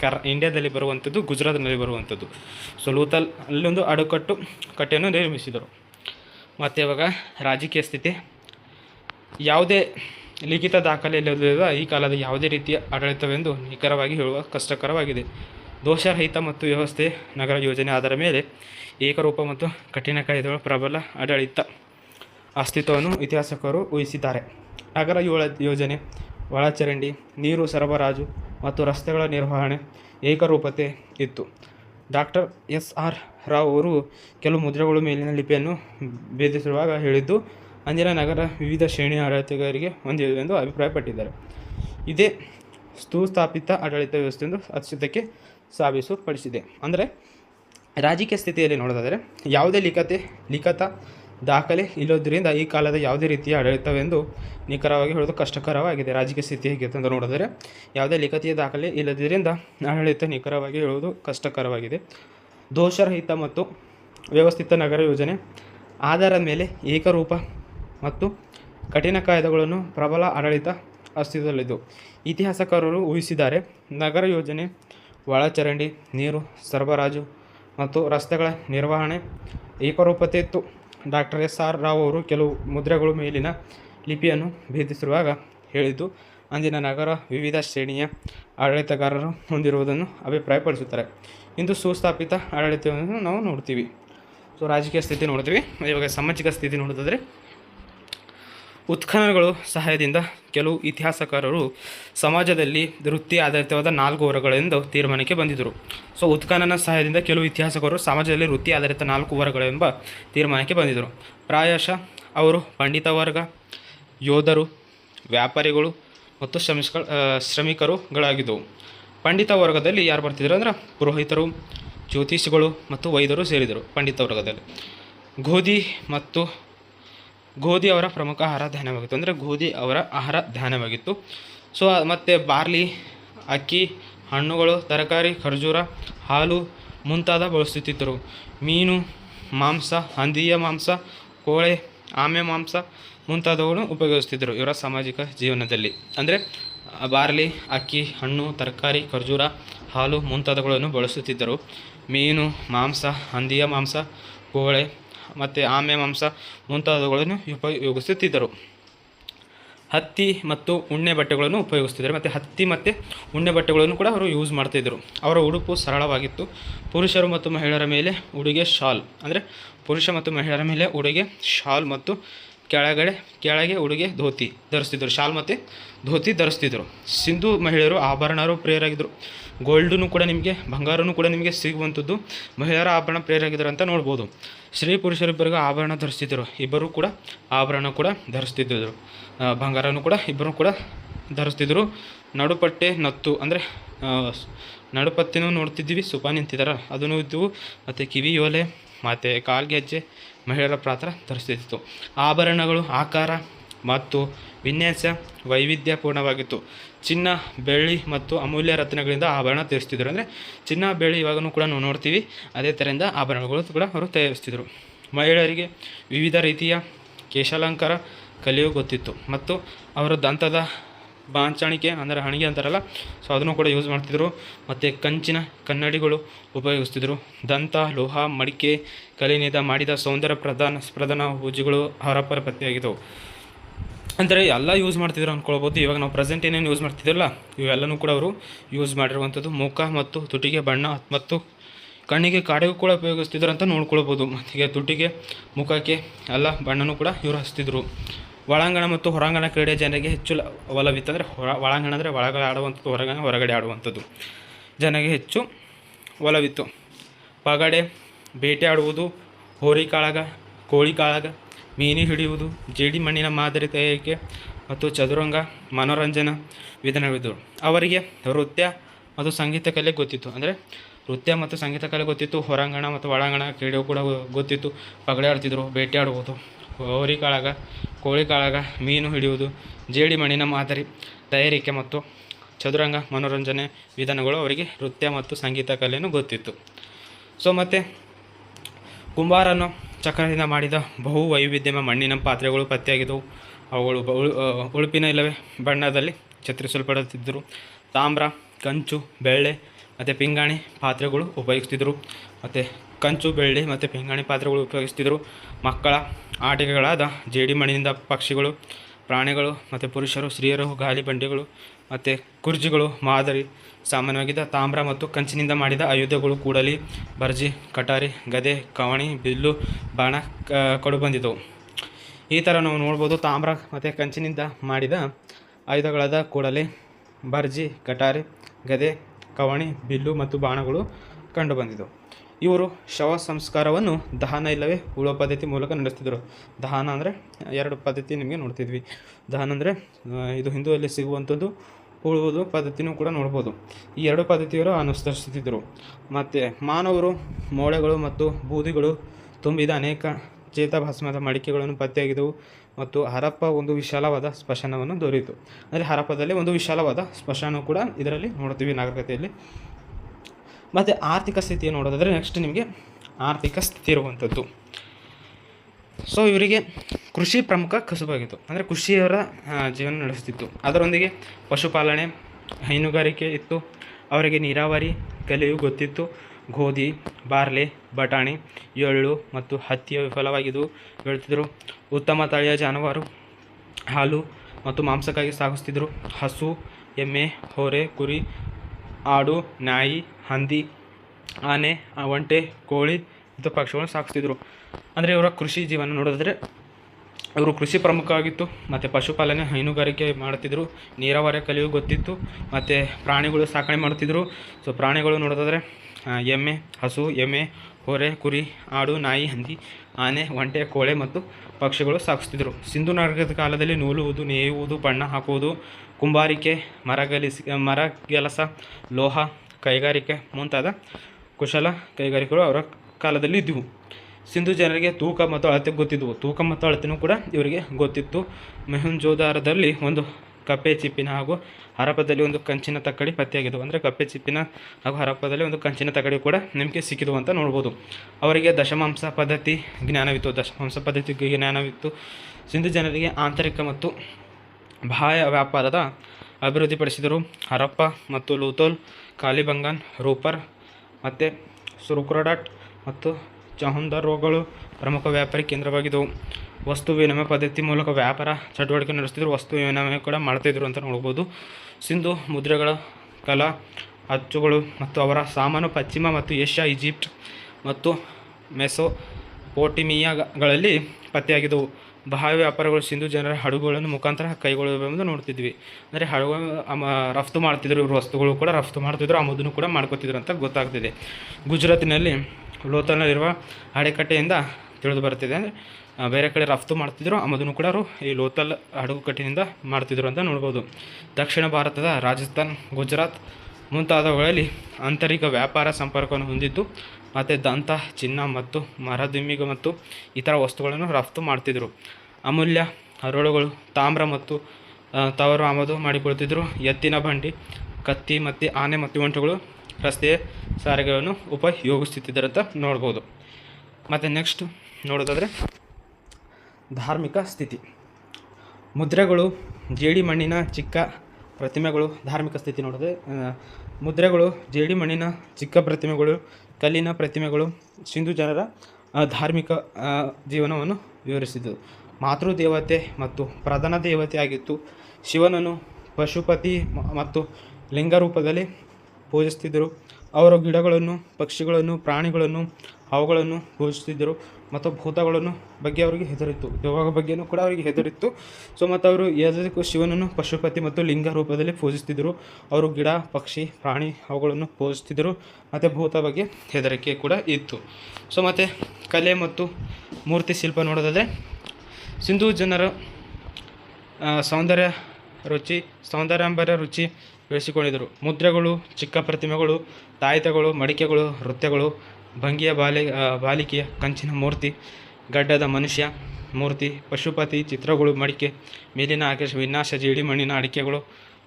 Speaker 1: ಕರ್, ಇಂಡಿಯಾದಲ್ಲಿ ಬರುವಂಥದ್ದು, ಗುಜರಾತ್ನಲ್ಲಿ ಬರುವಂಥದ್ದು. ಸೊ ಲೋತಲ್ ಅಲ್ಲೊಂದು ಅಡುಕಟ್ಟು ಕಟ್ಟೆಯನ್ನು ನಿರ್ಮಿಸಿದರು. ಮತ್ತು ಇವಾಗ ರಾಜಕೀಯ ಸ್ಥಿತಿ. ಯಾವುದೇ ಲಿಖಿತ ದಾಖಲೆ ಇಲ್ಲದ ಈ ಕಾಲದ ಯಾವುದೇ ರೀತಿಯ ಆಡಳಿತವೆಂದು ನಿಖರವಾಗಿ ಹೇಳುವ ಕಷ್ಟಕರವಾಗಿದೆ. ದೋಷರಹಿತ ಮತ್ತು ವ್ಯವಸ್ಥೆ, ನಗರ ಯೋಜನೆ ಆಧಾರ ಮೇಲೆ ಏಕರೂಪ ಮತ್ತು ಕಠಿಣ ಕಾಯ್ದೆಗಳ ಪ್ರಬಲ ಆಡಳಿತ ಅಸ್ತಿತ್ವವನ್ನು ಇತಿಹಾಸಕರು ಊಹಿಸಿದ್ದಾರೆ. ನಗರ ಯೋಜನೆ ಒಳಚರಂಡಿ, ನೀರು ಸರಬರಾಜು ಮತ್ತು ರಸ್ತೆಗಳ ನಿರ್ವಹಣೆ ಏಕರೂಪತೆ ಇತ್ತು. Doctor S. ಆರ್. ರಾವ್ ಅವರು ಕೆಲವು ಮುದ್ರೆಗಳು ಮೇಲಿನ ಲಿಪಿಯನ್ನು ಭೇದಿಸಿರುವಾಗ ಹೇಳಿದ್ದು, ಅಂದಿನ ನಗರ ವಿವಿಧ ಶ್ರೇಣಿಯ ಆಡಳಿತಗಾರರಿಗೆ ಹೊಂದಿದೆ ಎಂದು ಅಭಿಪ್ರಾಯಪಟ್ಟಿದ್ದಾರೆ. ಇದೇ ಸುಸ್ಥಾಪಿತ ಆಡಳಿತ ವ್ಯವಸ್ಥೆಯೊಂದು ಅತ್ಯುತ್ತಕ್ಕೆ ಸಾಬೀಸುಪಡಿಸಿದೆ ಅಂದರೆ, ರಾಜಕೀಯ ಸ್ಥಿತಿಯಲ್ಲಿ ನೋಡೋದಾದರೆ, ಯಾವುದೇ ಲಿಖತೆ, ಲಿಖತ ದಾಖಲೆ ಇಲ್ಲೋದ್ರಿಂದ ಈ ಕಾಲದ ಯಾವುದೇ ರೀತಿಯ ಆಡಳಿತವೆಂದು ನಿಖರವಾಗಿ ಹೇಳೋದು ಕಷ್ಟಕರವಾಗಿದೆ. ರಾಜಕೀಯ ಸ್ಥಿತಿ ಹೇಗಿತ್ತು ಅಂತ ನೋಡಿದರೆ, ಯಾವುದೇ ಲಿಖಿತೀಯ ದಾಖಲೆ ಇಲ್ಲದಿದ್ದರಿಂದ ಆಡಳಿತ ನಿಖರವಾಗಿ ಹೇಳುವುದು ಕಷ್ಟಕರವಾಗಿದೆ. ದೋಷರಹಿತ ಮತ್ತು ವ್ಯವಸ್ಥಿತ ನಗರ ಯೋಜನೆ, ಆಧಾರದ ಮೇಲೆ ಏಕರೂಪ ಮತ್ತು ಕಠಿಣ ಕಾಯ್ದೆಗಳನ್ನು ಪ್ರಬಲ ಆಡಳಿತ ಅಸ್ತಿತ್ವದಲ್ಲಿದ್ದು, ಇತಿಹಾಸಕಾರರು ಊಹಿಸಿದ್ದಾರೆ. ನಗರ ಯೋಜನೆ, ಒಳಚರಂಡಿ, ನೀರು, ಸರಬರಾಜು ಮತ್ತು ರಸ್ತೆಗಳ ನಿರ್ವಹಣೆ, ಏಕರೂಪತೆ ಇತ್ತು. ಡಾಕ್ಟರ್ ಎಸ್ ಆರ್ ರಾವ್ ಅವರು ಕೆಲವು ಮುದ್ರೆಗಳು ಮೇಲಿನ ಲಿಪಿಯನ್ನು ಭೇದಿಸಿರುವಾಗ ಹೇಳಿದ್ದು, ಅಂದಿನ ನಗರ ವಿವಿಧ ಶ್ರೇಣಿಯ ಆಡಳಿತಗಾರರು ಹೊಂದಿರುವುದನ್ನು ಅಭಿಪ್ರಾಯಪಡಿಸುತ್ತಾರೆ. ಇಂದು ಸುಸ್ಥಾಪಿತ ಆಡಳಿತವನ್ನು ನಾವು ನೋಡ್ತೀವಿ. ಸೊ, ರಾಜಕೀಯ ಸ್ಥಿತಿ ನೋಡ್ತೀವಿ ಇವಾಗ ಸಾಮಾಜಿಕ ಸ್ಥಿತಿ ನೋಡೋದಾದರೆ ಉತ್ಖನನಗಳು ಸಹಾಯದಿಂದ ಕೆಲವು ಇತಿಹಾಸಕಾರರು ಸಮಾಜದಲ್ಲಿ ವೃತ್ತಿ ಆಧಾರಿತವಾದ ನಾಲ್ಕು ವರ್ಗಗಳೆಂದು ತೀರ್ಮಾನಕ್ಕೆ ಬಂದಿದ್ದರು. ಸೊ, ಉತ್ಖನನ ಸಹಾಯದಿಂದ ಕೆಲವು ಇತಿಹಾಸಕಾರರು ಸಮಾಜದಲ್ಲಿ ವೃತ್ತಿ ಆಧಾರಿತ ನಾಲ್ಕು ವರಗಳೆಂಬ ತೀರ್ಮಾನಕ್ಕೆ ಬಂದಿದ್ದರು. ಪ್ರಾಯಶಃ ಅವರು ಪಂಡಿತ ವರ್ಗ, ಯೋಧರು, ವ್ಯಾಪಾರಿಗಳು ಮತ್ತು ಶ್ರಮಿಸ್ಗಳ ಶ್ರಮಿಕರುಗಳಾಗಿದ್ದವು. ಪಂಡಿತ ವರ್ಗದಲ್ಲಿ ಯಾರು ಬರ್ತಿದ್ರು ಅಂದ್ರೆ ಪುರೋಹಿತರು ಜ್ಯೋತಿಷಿಗಳು ಮತ್ತು ವೈದ್ಯರು ಸೇರಿದರು ಪಂಡಿತ ವರ್ಗದಲ್ಲಿ. ಗೋಧಿ ಮತ್ತು ಗೋಧಿ ಅವರ ಪ್ರಮುಖ ಆಹಾರ ಧಾನ್ಯವಾಗಿತ್ತು. ಅಂದರೆ ಗೋಧಿ ಅವರ ಆಹಾರ ಧಾನ್ಯವಾಗಿತ್ತು. ಸೊ ಮತ್ತು ಬಾರ್ಲಿ, ಅಕ್ಕಿ, ಹಣ್ಣುಗಳು, ತರಕಾರಿ, ಖರ್ಜೂರ, ಹಾಲು ಮುಂತಾದ ಬಳಸುತ್ತಿದ್ದರು. ಮೀನು, ಮಾಂಸ, ಹಂದಿಯ ಮಾಂಸ, ಕೋಳೆ, ಆಮೆ ಮಾಂಸ ಮುಂತಾದವುಗಳನ್ನು ಉಪಯೋಗಿಸ್ತಿದ್ದರು ಇವರ ಸಾಮಾಜಿಕ ಜೀವನದಲ್ಲಿ. ಅಂದರೆ ಬಾರ್ಲಿ, ಅಕ್ಕಿ, ಹಣ್ಣು, ತರಕಾರಿ, ಖರ್ಜೂರ, ಹಾಲು ಮುಂತಾದವುಗಳನ್ನು ಬಳಸುತ್ತಿದ್ದರು. ಮೀನು, ಮಾಂಸ, ಹಂದಿಯ ಮಾಂಸ, ಕೋಳೆ ಮತ್ತು ಆಮೆ ಮಾಂಸ ಮುಂತಾದವುಗಳನ್ನು ಉಪಯೋಗಿಸುತ್ತಿದ್ದರು. ಹತ್ತಿ ಮತ್ತು ಉಣ್ಣೆ ಬಟ್ಟೆಗಳನ್ನು ಉಪಯೋಗಿಸ್ತಿದ್ದಾರೆ ಮತ್ತು ಹತ್ತಿ ಮತ್ತು ಉಣ್ಣೆ ಬಟ್ಟೆಗಳನ್ನು ಕೂಡ ಅವರು ಯೂಸ್ ಮಾಡ್ತಿದ್ದರು. ಅವರ ಉಡುಪು ಸರಳವಾಗಿತ್ತು. ಪುರುಷರು ಮತ್ತು ಮಹಿಳೆಯರ ಮೇಲೆ ಉಡುಗೆ ಶಾಲ್, ಅಂದರೆ ಪುರುಷ ಮತ್ತು ಮಹಿಳೆಯರ ಮೇಲೆ ಉಡುಗೆ ಶಾಲ್ ಮತ್ತು ಕೆಳಗಡೆ, ಕೆಳಗೆ ಉಡುಗೆ ಧೋತಿ ಧರಿಸ್ತಿದ್ದರು ಶಾಲ್ ಮತ್ತು ಧೋತಿ ಧರಿಸ್ತಿದ್ದರು ಸಿಂಧು ಮಹಿಳೆಯರು ಆಭರಣರು ಪ್ರಿಯರಾಗಿದ್ದರು. ಗೋಲ್ಡನ್ನು ಕೂಡ ನಿಮಗೆ, ಬಂಗಾರನೂ ಕೂಡ ನಿಮಗೆ ಸಿಗುವಂಥದ್ದು. ಮಹಿಳೆಯರ ಆಭರಣ ಪ್ರೇರಾಗಿದ್ದಾರೆ ಅಂತ ನೋಡ್ಬೋದು. ಸ್ತ್ರೀ ಪುರುಷರಿಬ್ಬರಿಗೂ ಆಭರಣ ಧರಿಸ್ತಿದ್ದರು. ಇಬ್ಬರೂ ಕೂಡ ಆಭರಣ ಕೂಡ ಧರಿಸ್ತಿದ್ದರು. ಬಂಗಾರನೂ ಕೂಡ ಇಬ್ಬರು ಕೂಡ ಧರಿಸ್ತಿದ್ರು ನಡುಪಟ್ಟೆ ನತ್ತು, ಅಂದರೆ ನಡುಪತ್ತೆನೂ ನೋಡ್ತಿದ್ದೀವಿ. ಸುಪ ನಿಂತಿದ್ದಾರ. ಅದನ್ನು ಇದ್ದವು ಮತ್ತು ಕಿವಿ, ಯೋಲೆ, ಮತ್ತು ಕಾಲ್ಗೆ ಹೆಜ್ಜೆ ಮಹಿಳೆಯರ ಪಾತ್ರ ಧರಿಸ್ತಿತ್ತು. ಆಭರಣಗಳು, ಆಕಾರ ಮತ್ತು ವಿನ್ಯಾಸ ವೈವಿಧ್ಯಪೂರ್ಣವಾಗಿತ್ತು. ಚಿನ್ನ, ಬೆಳ್ಳಿ ಮತ್ತು ಅಮೂಲ್ಯ ರತ್ನಗಳಿಂದ ಆಭರಣ ತಯಾರಿಸ್ತಿದ್ರು ಅಂದರೆ ಚಿನ್ನ, ಬೆಳ್ಳಿ ಇವಾಗೂ ಕೂಡ ನಾವು ನೋಡ್ತೀವಿ. ಅದೇ ಥರದಿಂದ ಆಭರಣಗಳು ಕೂಡ ಅವರು ತಯಾರಿಸ್ತಿದ್ರು. ಮಹಿಳೆಯರಿಗೆ ವಿವಿಧ ರೀತಿಯ ಕೇಶಾಲಂಕಾರ ಕಲಿಯೋ ಗೊತ್ತಿತ್ತು. ಮತ್ತು ಅವರ ದಂತದ ಬಾಂಚಾಣಿಕೆ, ಅಂದರೆ ಹಣಿಗೆ ಅಂತಾರಲ್ಲ, ಸೊ ಅದನ್ನು ಕೂಡ ಯೂಸ್ ಮಾಡ್ತಿದ್ರು. ಮತ್ತು ಕಂಚಿನ ಕನ್ನಡಿಗಳು ಉಪಯೋಗಿಸ್ತಿದ್ರು. ದಂತ, ಲೋಹ, ಮಡಿಕೆ ಕಲಿನಿಂದ ಮಾಡಿದ ಸೌಂದರ್ಯ ಪ್ರಧಾನ ಪ್ರಧಾನ ಹೂಜುಗಳು ಹರಪರ ಪತ್ತೆಯಾಗಿದ್ದವು ಅಂದರೆ ಎಲ್ಲ ಯೂಸ್ ಮಾಡ್ತಿದ್ರು ಅಂದ್ಕೊಳ್ಬೋದು ಇವಾಗ ನಾವು ಪ್ರೆಸೆಂಟ್ ಏನೇನು ಯೂಸ್ ಮಾಡ್ತಿದ್ದಿಲ್ಲ ಇವೆಲ್ಲನೂ ಕೂಡ ಅವರು ಯೂಸ್ ಮಾಡಿರುವಂಥದ್ದು ಮುಖ ಮತ್ತು ತುಟಿಗೆ ಬಣ್ಣ ಮತ್ತು ಕಣ್ಣಿಗೆ ಕಾಡೆಗೂ ಕೂಡ ಉಪಯೋಗಿಸ್ತಿದ್ರು ಅಂತ ನೋಡ್ಕೊಳ್ಬೋದು. ಈಗ ತುಟಿಗೆ ಮುಖಕ್ಕೆ ಎಲ್ಲ ಬಣ್ಣನೂ ಕೂಡ ಇವರು ಹಚ್ತಿದ್ರು. ಒಳಾಂಗಣ ಮತ್ತು ಹೊರಾಂಗಣ ಕ್ರೀಡೆ ಜನರಿಗೆ ಹೆಚ್ಚು ಲ- ಒಲವಿತ್ತು ಅಂದರೆ ಹೊರ, ಒಳಾಂಗಣ ಅಂದರೆ ಒಳಗಡೆ ಆಡುವಂಥದ್ದು ಹೊರಗಣ, ಹೊರಗಡೆ ಆಡುವಂಥದ್ದು ಜನರಿಗೆ ಹೆಚ್ಚು ಒಲವಿತ್ತು. ಪಗಡೆ, ಬೇಟೆ ಆಡುವುದು, ಹೋರಿ ಕಾಳಗ, ಕೋಳಿ ಕಾಳಗ ಮೀನು ಹಿಡಿಯುವುದು, ಜೇಡಿ ಮಣ್ಣಿನ ಮಾದರಿ ತಯಾರಿಕೆ ಮತ್ತು ಚದುರಂಗ, ಮನೋರಂಜನಾ ವಿಧಾನವಿದ್ದವು ಅವರಿಗೆ ನೃತ್ಯ ಮತ್ತು ಸಂಗೀತ ಕಲೆ ಗೊತ್ತಿತ್ತು. ಅಂದರೆ ನೃತ್ಯ ಮತ್ತು ಸಂಗೀತ ಕಲೆ ಗೊತ್ತಿತ್ತು, ಹೊರಾಂಗಣ ಮತ್ತು ಒಳಾಂಗಣ ಕ್ರೀಡೆ ಕೂಡ ಗೊತ್ತಿತ್ತು. ಪಗಡೆ ಆಡ್ತಿದ್ರು, ಬೇಟೆ ಆಡುವುದು, ಹೋರಿ ಕಾಳಗ, ಕೋಳಿ ಕಾಳಗ, ಮೀನು ಹಿಡಿಯುವುದು, ಜೇಡಿ ಮಣ್ಣಿನ ಮಾದರಿ ತಯಾರಿಕೆ ಮತ್ತು ಚದುರಂಗ, ಮನೋರಂಜನೆ ವಿಧಾನಗಳು ಅವರಿಗೆ ನೃತ್ಯ ಮತ್ತು ಸಂಗೀತ ಕಲೆಯೂ ಗೊತ್ತಿತ್ತು. ಸೊ, ಮತ್ತು ಕುಂಬಾರನು ಚಕ್ರದಿಂದ ಮಾಡಿದ ಬಹು ವೈವಿಧ್ಯಮ ಮಣ್ಣಿನ ಪಾತ್ರೆಗಳು ಪತ್ತೆಯಾಗಿದ್ದವು. ಅವುಗಳು ಉಳುಪಿನ ಇಲ್ಲವೇ ಬಣ್ಣದಲ್ಲಿ ಚಿತ್ರಿಸಲ್ಪಡುತ್ತಿದ್ದರು. ತಾಮ್ರ, ಕಂಚು, ಬೆಳ್ಳೆ ಮತ್ತು ಪಿಂಗಾಣಿ ಪಾತ್ರೆಗಳು ಉಪಯೋಗಿಸ್ತಿದ್ದರು ಮತ್ತು ಕಂಚು, ಬೆಳ್ಳಿ ಮತ್ತು ಪಿಂಗಾಣಿ ಪಾತ್ರೆಗಳು ಉಪಯೋಗಿಸ್ತಿದ್ರು ಮಕ್ಕಳ ಆಟಿಕೆಗಳಾದ ಜೇಡಿಮಣ್ಣಿನಿಂದ ಪಕ್ಷಿಗಳು, ಪ್ರಾಣಿಗಳು ಮತ್ತು ಪುರುಷರು, ಸ್ತ್ರೀಯರು, ಗಾಲಿ ಬಂಡಿಗಳು ಮತ್ತು ಕುರ್ಜಿಗಳು, ಮಾದರಿ ಸಾಮಾನ್ಯವಾಗಿದ್ದ ತಾಮ್ರ ಮತ್ತು ಕಂಚಿನಿಂದ ಮಾಡಿದ ಆಯುಧಗಳು ಕೂಡಲಿ ಬರ್ಜಿ, ಕಟಾರಿ, ಗದೆ, ಕವಣಿ, ಬಿಲ್ಲು, ಬಾಣ ಕೊಡು ಬಂದಿದ್ದವು. ಈ ಥರ ನಾವು ನೋಡ್ಬೋದು ತಾಮ್ರ ಮತ್ತು ಕಂಚಿನಿಂದ ಮಾಡಿದ ಆಯುಧಗಳಾದ ಕೂಡಲಿ ಬರ್ಜಿ, ಕಟಾರಿ, ಗದೆ, ಕವಣಿ, ಬಿಲ್ಲು ಮತ್ತು ಬಾಣಗಳು ಕಂಡುಬಂದಿದ್ದವು ಇವರು ಶವ ಸಂಸ್ಕಾರವನ್ನು ದಹನ ಇಲ್ಲವೇ ಉಳುವ ಪದ್ಧತಿ ಮೂಲಕ ನಡೆಸ್ತಿದ್ದರು ದಹನ ಅಂದರೆ ಎರಡು ಪದ್ಧತಿ ನಿಮಗೆ ನೋಡ್ತಿದ್ವಿ. ದಹನ ಅಂದರೆ ಇದು ಹಿಂದೂಯಲ್ಲಿ ಸಿಗುವಂಥದ್ದು ಉಳುವುದು ಪದ್ಧತಿನೂ ಕೂಡ ನೋಡ್ಬೋದು. ಈ ಎರಡು ಪದ್ಧತಿಯವರು ಅನುಸರಿಸುತ್ತಿದ್ದರು. ಮತ್ತು ಮಾನವರು, ಮೋಳೆಗಳು ಮತ್ತು ಬೂದಿಗಳು ತುಂಬಿದ ಅನೇಕ ಚೇತಭಸ್ಮದ ಮಡಿಕೆಗಳನ್ನು ಪತ್ತೆಯಾಗಿದ್ದವು ಮತ್ತು ಹರಪ್ಪ ಒಂದು ವಿಶಾಲವಾದ ಸ್ಮಶಾನವನ್ನು ದೊರೆಯಿತು. ಅಂದರೆ ಹರಪ್ಪದಲ್ಲಿ ಒಂದು ವಿಶಾಲವಾದ ಸ್ಮಶಾನ ಕೂಡ ಇದರಲ್ಲಿ ನೋಡ್ತೀವಿ ನಾಗರಿಕತೆಯಲ್ಲಿ. ಮತ್ತು ಆರ್ಥಿಕ ಸ್ಥಿತಿ ನೋಡೋದಾದರೆ ನೆಕ್ಸ್ಟ್ ನಿಮಗೆ ಆರ್ಥಿಕ ಸ್ಥಿತಿ ಇರುವಂಥದ್ದು. ಸೊ ಇವರಿಗೆ ಕೃಷಿ ಪ್ರಮುಖ ಕಸುಬಾಗಿತ್ತು. ಅಂದರೆ ಕೃಷಿಯವರ ಜೀವನ ನಡೆಸ್ತಿತ್ತು. ಅದರೊಂದಿಗೆ ಪಶುಪಾಲನೆ, ಹೈನುಗಾರಿಕೆ ಇತ್ತು. ಅವರಿಗೆ ನೀರಾವರಿ ಕಲೆಯು ಗೊತ್ತಿತ್ತು. ಗೋಧಿ, ಬಾರ್ಲೆ, ಬಟಾಣಿ, ಎಳ್ಳು ಮತ್ತು ಹತ್ತಿಯ ವಿಫಲವಾಗಿದ್ದು ಹೇಳ್ತಿದ್ರು ಉತ್ತಮ ತಳಿಯ ಜಾನುವಾರು, ಹಾಲು ಮತ್ತು ಮಾಂಸಕ್ಕಾಗಿ ಸಾಗಿಸ್ತಿದ್ರು ಹಸು, ಎಮ್ಮೆ, ಹೋರೆ, ಕುರಿ, ಆಡು, ನಾಯಿ, ಹಂದಿ, ಆನೆ ಒಂಟೆ, ಕೋಳಿ ಮತ್ತು ಪಕ್ಷಿಗಳನ್ನು ಸಾಕಿಸ್ತಿದ್ರು ಅಂದರೆ ಇವರ ಕೃಷಿ ಜೀವನ ನೋಡಿದ್ರೆ ಇವರು ಕೃಷಿ ಪ್ರಮುಖ ಆಗಿತ್ತು ಮತ್ತು ಪಶುಪಾಲನೆ ಹೈನುಗಾರಿಕೆ ಮಾಡ್ತಿದ್ರು, ನೀರಾವರಿ ಕಲಿಯು ಗೊತ್ತಿತ್ತು, ಮತ್ತು ಪ್ರಾಣಿಗಳು ಸಾಕಣೆ ಮಾಡ್ತಿದ್ರು. ಸೊ ಪ್ರಾಣಿಗಳು ನೋಡೋದಾದರೆ ಎಮ್ಮೆ, ಹಸು, ಎಮ್ಮೆ, ಹೊರೆ, ಕುರಿ, ಆಡು, ನಾಯಿ, ಹಂದಿ, ಆನೆ, ಒಂಟೆ, ಕೋಳೆ ಮತ್ತು ಪಕ್ಷಿಗಳು ಸಾಕಿಸ್ತಿದ್ರು. ಸಿಂಧು ನಾಗರಿಕದ ಕಾಲದಲ್ಲಿ ನೂಲುವುದು, ನೇಯುವುದು, ಬಣ್ಣ ಹಾಕುವುದು, ಕುಂಬಾರಿಕೆ, ಮರಗಲಿಸಿ ಮರ ಕೆಲಸ ಲೋಹ, ಕೈಗಾರಿಕೆ ಮುಂತಾದ ಕುಶಲ ಕೈಗಾರಿಕೆಗಳು ಅವರ ಕಾಲದಲ್ಲಿ ಇದ್ದವು. ಸಿಂಧು ಜನರಿಗೆ ತೂಕ ಮತ್ತು ಅಳತೆ ಗೊತ್ತಿದ್ದವು ತೂಕ ಮತ್ತು ಅಳತೆನೂ ಕೂಡ ಇವರಿಗೆ ಗೊತ್ತಿತ್ತು. ಮೆಹುಂಜೋದಾರದಲ್ಲಿ ಒಂದು ಕಪ್ಪೆ ಚಿಪ್ಪಿನ ಹಾಗೂ ಹರಪ್ಪದಲ್ಲಿ ಒಂದು ಕಂಚಿನ ತಕ್ಕಡಿ ಪತ್ತೆಯಾಗಿದ್ದವು ಅಂದರೆ ಕಪ್ಪೆ ಚಿಪ್ಪಿನ ಹಾಗೂ ಹರಪ್ಪದಲ್ಲಿ ಒಂದು ಕಂಚಿನ ತಕ್ಕಡಿ ಕೂಡ ನಿಮಗೆ ಸಿಕ್ಕಿದ್ವು ಅಂತ ನೋಡ್ಬೋದು. ಅವರಿಗೆ ದಶಮಾಂಸ ಪದ್ಧತಿ ಜ್ಞಾನವಿತ್ತು. ದಶಮಾಂಸ ಪದ್ಧತಿ ಜ್ಞಾನವಿತ್ತು. ಸಿಂಧು ಜನರಿಗೆ ಆಂತರಿಕ ಮತ್ತು ಬಾಹ್ಯ ವ್ಯಾಪಾರದ ಅಭಿವೃದ್ಧಿಪಡಿಸಿದರು. ಹರಪ್ಪ ಮತ್ತು ಲೂತೋಲ್, ಕಾಲಿಬಂಗನ್, ರೂಪರ್ ಮತ್ತು ಸುರುಕ್ರೋಡಾಟ್ ಮತ್ತು ಚಹುಂದರೋಗಳು ಪ್ರಮುಖ ವ್ಯಾಪಾರಿ ಕೇಂದ್ರವಾಗಿದ್ದವು. ವಸ್ತು ವಿನಿಮಯ ಪದ್ಧತಿ ಮೂಲಕ ವ್ಯಾಪಾರ ಚಟುವಟಿಕೆ ನಡೆಸ್ತಿದ್ರು. ವಸ್ತು ವಿನಿಮಯ ಕೂಡ ಮಾಡ್ತಿದ್ರು ಅಂತ ನೋಡ್ಬೋದು. ಸಿಂಧು ಮುದ್ರೆಗಳ ಕಲಾ ಅಚ್ಚುಗಳು ಮತ್ತು ಅವರ ಸಾಮಾನು ಪಶ್ಚಿಮ ಮತ್ತು ಏಷ್ಯಾ, ಈಜಿಪ್ಟ್ ಮತ್ತು ಮೆಸೋ ಪೋಟಿಮಿಯಾಗಳಲ್ಲಿ ಪತ್ತೆಯಾಗಿದ್ದವು. ಬಾಹ್ಯ ವ್ಯಾಪಾರಗಳು ಸಿಂಧು ಜನರ ಹಡಗುಗಳನ್ನು ಮುಖಾಂತರ ಕೈಗೊಳ್ಳಬೇಕೆಂದು ನೋಡ್ತಿದ್ವಿ ಅಂದರೆ ಹಡಗು ರಫ್ತು ಮಾಡ್ತಿದ್ರು. ಇವರು ವಸ್ತುಗಳು ಕೂಡ ರಫ್ತು ಮಾಡ್ತಿದ್ರು. ಆಮದನ್ನು ಕೂಡ ಮಾಡ್ಕೋತಿದ್ರು ಅಂತ ಗೊತ್ತಾಗ್ತಿದೆ. ಗುಜರಾತಿನಲ್ಲಿ ಲೋತಲ್ನಲ್ಲಿರುವ ಅಡೆಕಟ್ಟೆಯಿಂದ ತಿಳಿದು ಬರ್ತಿದೆ ಅಂದರೆ ಬೇರೆ ಕಡೆ ರಫ್ತು ಮಾಡ್ತಿದ್ರು. ಆಮದನ್ನು ಕೂಡ ಅವರು ಈ ಲೋತಲ್ ಹಡಗುಕಟ್ಟಿನಿಂದ ಮಾಡ್ತಿದ್ರು ಅಂತ ನೋಡ್ಬೋದು. ದಕ್ಷಿಣ ಭಾರತದ ರಾಜಸ್ಥಾನ್, ಗುಜರಾತ್ ಮುಂತಾದವುಗಳಲ್ಲಿ ಆಂತರಿಕ ವ್ಯಾಪಾರ ಸಂಪರ್ಕವನ್ನು ಹೊಂದಿದ್ದು, ಮತ್ತು ದಂತ, ಚಿನ್ನ ಮತ್ತು ಮರದಿಮ್ಮಿಗ ಮತ್ತು ಇತರ ವಸ್ತುಗಳನ್ನು ರಫ್ತು ಮಾಡ್ತಿದ್ರು. ಅಮೂಲ್ಯ ಹರಳುಗಳು ತಾಮ್ರ ಮತ್ತು ತವರು ಆಮದು ಮಾಡಿಕೊಳ್ತಿದ್ರು ಎತ್ತಿನ ಬಂಡಿ, ಕತ್ತಿ ಮತ್ತು ಆನೆ ಮತ್ತು ಒಂಟೆಗಳು ರಸ್ತೆ ಸಾರಿಗೆಗಳನ್ನು ಉಪಯೋಗಿಸುತ್ತಿದ್ದಾರೆ ಅಂತ ನೋಡ್ಬೋದು. ಮತ್ತು ನೆಕ್ಸ್ಟ್ ನೋಡೋದಾದರೆ ಧಾರ್ಮಿಕ ಸ್ಥಿತಿ. ಮುದ್ರೆಗಳು, ಜೇಡಿ ಮಣ್ಣಿನ ಚಿಕ್ಕ ಪ್ರತಿಮೆಗಳು, ಧಾರ್ಮಿಕ ಸ್ಥಿತಿ ನೋಡಿದ್ರೆ ಮುದ್ರೆಗಳು, ಜೇಡಿ ಮಣ್ಣಿನ ಚಿಕ್ಕ ಪ್ರತಿಮೆಗಳು, ಕಲ್ಲಿನ ಪ್ರತಿಮೆಗಳು, ಸಿಂಧು ಜನರ ಧಾರ್ಮಿಕ ಜೀವನವನ್ನು ವಿವರಿಸಿದ್ದವು ಮಾತೃ ದೇವತೆ ಮತ್ತು ಪ್ರಧಾನ ದೇವತೆ ಆಗಿತ್ತು ಶಿವನನ್ನು ಪಶುಪತಿ ಮತ್ತು ಲಿಂಗ ರೂಪದಲ್ಲಿ ಪೂಜಿಸ್ತಿದ್ದರು ಅವರು ಗಿಡಗಳನ್ನು, ಪಕ್ಷಿಗಳನ್ನು, ಪ್ರಾಣಿಗಳನ್ನು, ಅವುಗಳನ್ನು ಪೂಜಿಸ್ತಿದ್ದರು ಮತ್ತು ಭೂತಗಳನ್ನು ಬಗ್ಗೆ ಅವರಿಗೆ ಹೆದರಿತ್ತು. ದೆವ್ವಗಳ ಬಗ್ಗೆಯೂ ಕೂಡ ಅವರಿಗೆ ಹೆದರಿತ್ತು. ಸೊ ಮತ್ತು ಅವರು ಎದಕ್ಕೂ ಶಿವನನ್ನು ಪಶುಪತಿ ಮತ್ತು ಲಿಂಗ ರೂಪದಲ್ಲಿ ಪೂಜಿಸ್ತಿದ್ದರು ಅವರು ಗಿಡ, ಪಕ್ಷಿ, ಪ್ರಾಣಿ ಅವುಗಳನ್ನು ಪೂಜಿಸ್ತಿದ್ದರು ಮತ್ತು ಭೂತ ಬಗ್ಗೆ ಹೆದರಿಕೆ ಕೂಡ ಇತ್ತು. ಸೊ ಮತ್ತು ಕಲೆ ಮತ್ತು ಮೂರ್ತಿ ಶಿಲ್ಪ ನೋಡೋದಾದರೆ, ಸಿಂಧೂ ಜನರ ಸೌಂದರ್ಯ ರುಚಿ, ಸೌಂದರ್ಯಾಂಬರ ರುಚಿ ಬೆಳೆಸಿಕೊಂಡಿದ್ದರು ಮುದ್ರೆಗಳು, ಚಿಕ್ಕ ಪ್ರತಿಮೆಗಳು, ತಾಯಿತಗಳು, ಮಡಿಕೆಗಳು ನೃತ್ಯಗಳು ಭಂಗಿಯ ಬಾಲಿ ಬಾಲಿಕೆಯ ಕಂಚಿನ ಮೂರ್ತಿ, ಗಡ್ಡದ ಮನುಷ್ಯ ಮೂರ್ತಿ, ಪಶುಪತಿ, ಚಿತ್ರಗಳು, ಮಡಿಕೆ, ಮೇಲಿನ ಆಕಾಶ ವಿನ್ಯಾಸ ಜೇಡಿಮಣ್ಣಿನ ಅಡಿಕೆಗಳು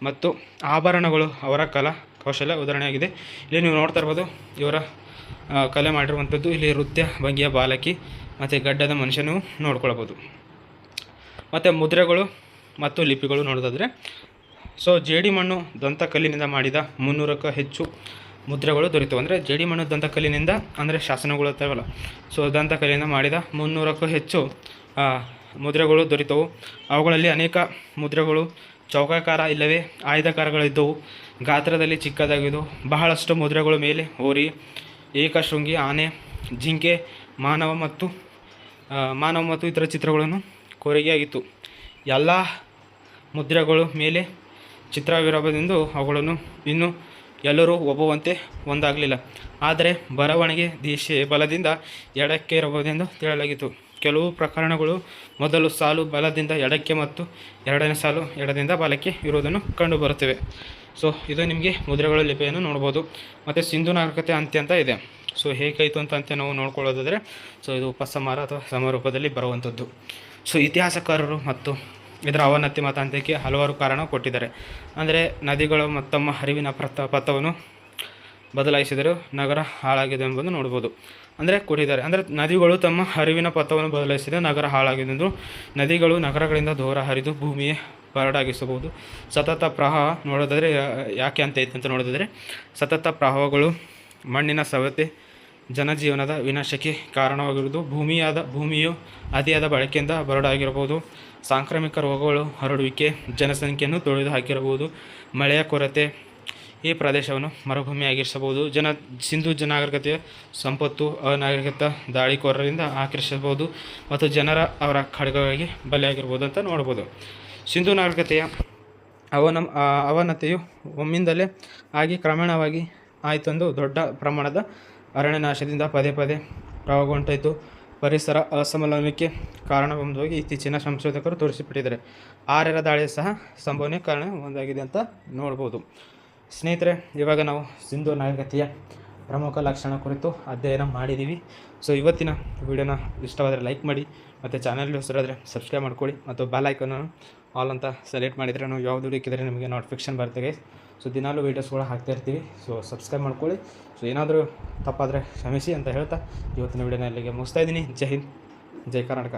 Speaker 1: ಮತ್ತು ಆಭರಣಗಳು ಅವರ ಕಲಾ ಕೌಶಲ್ಯ ಉದಾಹರಣೆಯಾಗಿದೆ. ಇಲ್ಲಿ ನೀವು ನೋಡ್ತಾ ಇರ್ಬೋದು ಇವರ ಕಲೆ ಮಾಡಿರುವಂಥದ್ದು. ಇಲ್ಲಿ ನೃತ್ಯ ಭಂಗಿಯ ಬಾಲಕಿ ಮತ್ತು ಗಡ್ಡದ ಮನುಷ್ಯನೂ ನೋಡ್ಕೊಳ್ಬೋದು. ಮತ್ತು ಮುದ್ರೆಗಳು ಮತ್ತು ಲಿಪಿಗಳು ನೋಡೋದಾದರೆ ಸೊ ಜೇಡಿಮಣ್ಣು ದಂತಕಲ್ಲಿನಿಂದ ಮಾಡಿದ ಮುನ್ನೂರಕ್ಕೂ ಹೆಚ್ಚು ಮುದ್ರೆಗಳು ದೊರೆತವು. ಅಂದರೆ ಜೇಡಿಮಣ್ಣು ದಂತಕಲ್ಲಿನಿಂದ, ಅಂದರೆ ಶಾಸನಗಳು ಇರ್ತಾವಲ್ಲ ಸೊ ದಂತಕಲ್ಲಿನಿಂದ ಮಾಡಿದ ಮುನ್ನೂರಕ್ಕೂ ಹೆಚ್ಚು ಮುದ್ರೆಗಳು ದೊರೆತವು. ಅವುಗಳಲ್ಲಿ ಅನೇಕ ಮುದ್ರೆಗಳು ಚೌಕಾಕಾರ ಇಲ್ಲವೇ ಆಯುಧಕಾರಗಳಿದ್ದವು ಗಾತ್ರದಲ್ಲಿ ಚಿಕ್ಕದಾಗಿದ್ದು, ಬಹಳಷ್ಟು ಮುದ್ರೆಗಳು ಮೇಲೆ ಹೋರಿ, ಏಕಶೃಂಗಿ, ಆನೆ, ಜಿಂಕೆ, ಮಾನವ ಮತ್ತು ಮಾನವ ಮತ್ತು ಇತರ ಚಿತ್ರಗಳನ್ನು ಕೊರಗೆಯಾಗಿತ್ತು. ಎಲ್ಲ ಮುದ್ರೆಗಳು ಮೇಲೆ ಚಿತ್ರವಿರಬಹುದೆಂದು ಅವುಗಳನ್ನು ಇನ್ನೂ ಎಲ್ಲರೂ ಒಬ್ಬುವಂತೆ ಒಂದಾಗಲಿಲ್ಲ. ಆದರೆ ಬರವಣಿಗೆ ದೇಶ ಬಲದಿಂದ ಎಡಕ್ಕೆ ಇರಬಹುದೆಂದು ಹೇಳಲಾಗಿತ್ತು ಕೆಲವು ಪ್ರಕರಣಗಳು ಮೊದಲು ಸಾಲು ಬಲದಿಂದ ಎಡಕ್ಕೆ ಮತ್ತು ಎರಡನೇ ಸಾಲು ಎಡದಿಂದ ಬಲಕ್ಕೆ ಇರುವುದನ್ನು ಕಂಡುಬರುತ್ತವೆ. ಸೊ, ಇದು ನಿಮಗೆ ಮುದ್ರೆಗಳ ಲಿಪಿಯನ್ನು ನೋಡ್ಬೋದು ಮತ್ತು ಸಿಂಧು ನಾಗರಿಕತೆ ಅಂತ್ಯ ಅಂತ ಇದೆ. ಸೊ, ಹೇಗಾಯಿತು ಅಂತ ಅಂತ್ಯ ನಾವು ನೋಡ್ಕೊಳ್ಳೋದಾದರೆ, ಸೊ, ಇದು ಉಪಸಮಾರ ಅಥವಾ ಸಮಾರೋಪದಲ್ಲಿ ಬರುವಂಥದ್ದು. ಸೊ, ಇತಿಹಾಸಕಾರರು ಮತ್ತು ಇದರ ಅವನತಿ ಮತಾಂತ್ಯಕ್ಕೆ ಹಲವಾರು ಕಾರಣ ಕೊಟ್ಟಿದ್ದಾರೆ. ಅಂದರೆ, ನದಿಗಳು ತಮ್ಮ ಹರಿವಿನ ಪ್ರಥ ಪಥವನ್ನು ಬದಲಾಯಿಸಿದರು ನಗರ ಹಾಳಾಗಿದೆ ಎಂಬುದನ್ನು ನೋಡ್ಬೋದು ಅಂದರೆ, ಕೊಟ್ಟಿದ್ದಾರೆ. ಅಂದರೆ, ನದಿಗಳು ತಮ್ಮ ಹರಿವಿನ ಪಥವನ್ನು ಬದಲಾಯಿಸಿದರೆ ನಗರ ಹಾಳಾಗಿದೆ ಎಂದು ನದಿಗಳು ನಗರಗಳಿಂದ ದೂರ ಹರಿದು ಭೂಮಿಯೇ ಬರಡಾಗಿಸಬಹುದು ಸತತ ಪ್ರವಾಹ ನೋಡೋದಾದರೆ ಯಾಕೆ ಅಂತ ಐತೆ ಅಂತ ನೋಡೋದಾದರೆ ಸತತ ಪ್ರವಾಹಗಳು ಮಣ್ಣಿನ ಸವತೆ ಜನಜೀವನದ ವಿನಾಶಕ್ಕೆ ಕಾರಣವಾಗಿರುವುದು ಭೂಮಿಯಾದ, ಭೂಮಿಯು ಅತಿಯಾದ ಬಳಕೆಯಿಂದ ಬರಡಾಗಿರಬಹುದು. ಸಾಂಕ್ರಾಮಿಕ ರೋಗಗಳು ಹರಡುವಿಕೆ ಜನಸಂಖ್ಯೆಯನ್ನು ತೊಳೆದು ಹಾಕಿರಬಹುದು, ಮಳೆಯ ಕೊರತೆ ಈ ಪ್ರದೇಶವನ್ನು ಮರುಭೂಮಿಯಾಗಿರಿಸಬಹುದು, ಜನ ಸಿಂಧು ಜನಾಗರಿಕತೆಯ ಸಂಪತ್ತು, ಅನಾಗರಿಕತ ದಾಳಿಕೋರರಿಂದ ಆಕರ್ಷಿಸಬಹುದು ಮತ್ತು ಜನರ ಅವರ ಖಡ್ಗಗಳಿಗೆ ಬಲಿಯಾಗಿರ್ಬೋದು ಅಂತ ನೋಡ್ಬೋದು ಸಿಂಧು ನಾಗರಿಕತೆಯ ಅವನ ಅವನತೆಯು ಒಮ್ಮಿಂದಲೇ ಆಗಿ ಕ್ರಮೇಣವಾಗಿ ಆಯಿತೊಂದು ದೊಡ್ಡ ಪ್ರಮಾಣದ ಅರಣ್ಯನಾಶದಿಂದ ಪದೇ ಪದೇ ಪ್ರವಾಹಗೊಂಟಾಯಿತು ಪರಿಸರ ಅಸಮತೋಲನಕ್ಕೆ ಕಾರಣವೆಂಬುದಾಗಿ ಇತ್ತೀಚಿನ ಸಂಶೋಧಕರು ತೋರಿಸಿಬಿಟ್ಟಿದ್ದಾರೆ. ಆರ್ಯರ ದಾಳಿ ಸಹ ಸಂಭವನೀಯ ಕಾರಣ ಒಂದಾಗಿದೆ ಅಂತ ನೋಡ್ಬೋದು. ಸ್ನೇಹಿತರೆ, ಇವಾಗ ನಾವು ಸಿಂಧು ನಾಗರಿಕತೆಯ ಪ್ರಮುಖ ಲಕ್ಷಣ ಕುರಿತು ಅಧ್ಯಯನ ಮಾಡಿದ್ದೀವಿ. ಸೊ, ಇವತ್ತಿನ ವಿಡಿಯೋನ ಇಷ್ಟವಾದರೆ ಲೈಕ್ ಮಾಡಿ ಮತ್ತು ಚಾನಲ್ ಹೆಸರಾದರೆ ಸಬ್ಸ್ಕ್ರೈಬ್ ಮಾಡ್ಕೊಳ್ಳಿ ಮತ್ತು ಬೆಲ್ ಐಕನನ್ನು ಆಲ್ ಅಂತ ಸೆಲೆಕ್ಟ್ ಮಾಡಿದರೆ ನಾವು ಯಾವುದು ಹುಡುಕಿದರೆ ನಿಮಗೆ ನೋಟಿಫಿಕೇಶನ್ ಬರ್ತದೆ. ಸೊ, ದಿನಾಲೂ ವೀಡಿಯೋಸ್ಗಳು ಹಾಕ್ತಾ ಇರ್ತೀವಿ. ಸೊ ಸಬ್ಸ್ಕ್ರೈಬ್ ಮಾಡ್ಕೊಳ್ಳಿ. ಸೊ ಏನಾದರೂ ತಪ್ಪಾದರೆ ಕ್ಷಮಿಸಿ ಅಂತ ಹೇಳ್ತಾ ಇವತ್ತಿನ ವಿಡಿಯೋನ ಇಲ್ಲಿಗೆ ಮುಗಿಸ್ತಾ ಇದ್ದೀನಿ. ಜೈ ಹಿಂದ್. ಜೈ ಕರ್ನಾಟಕ.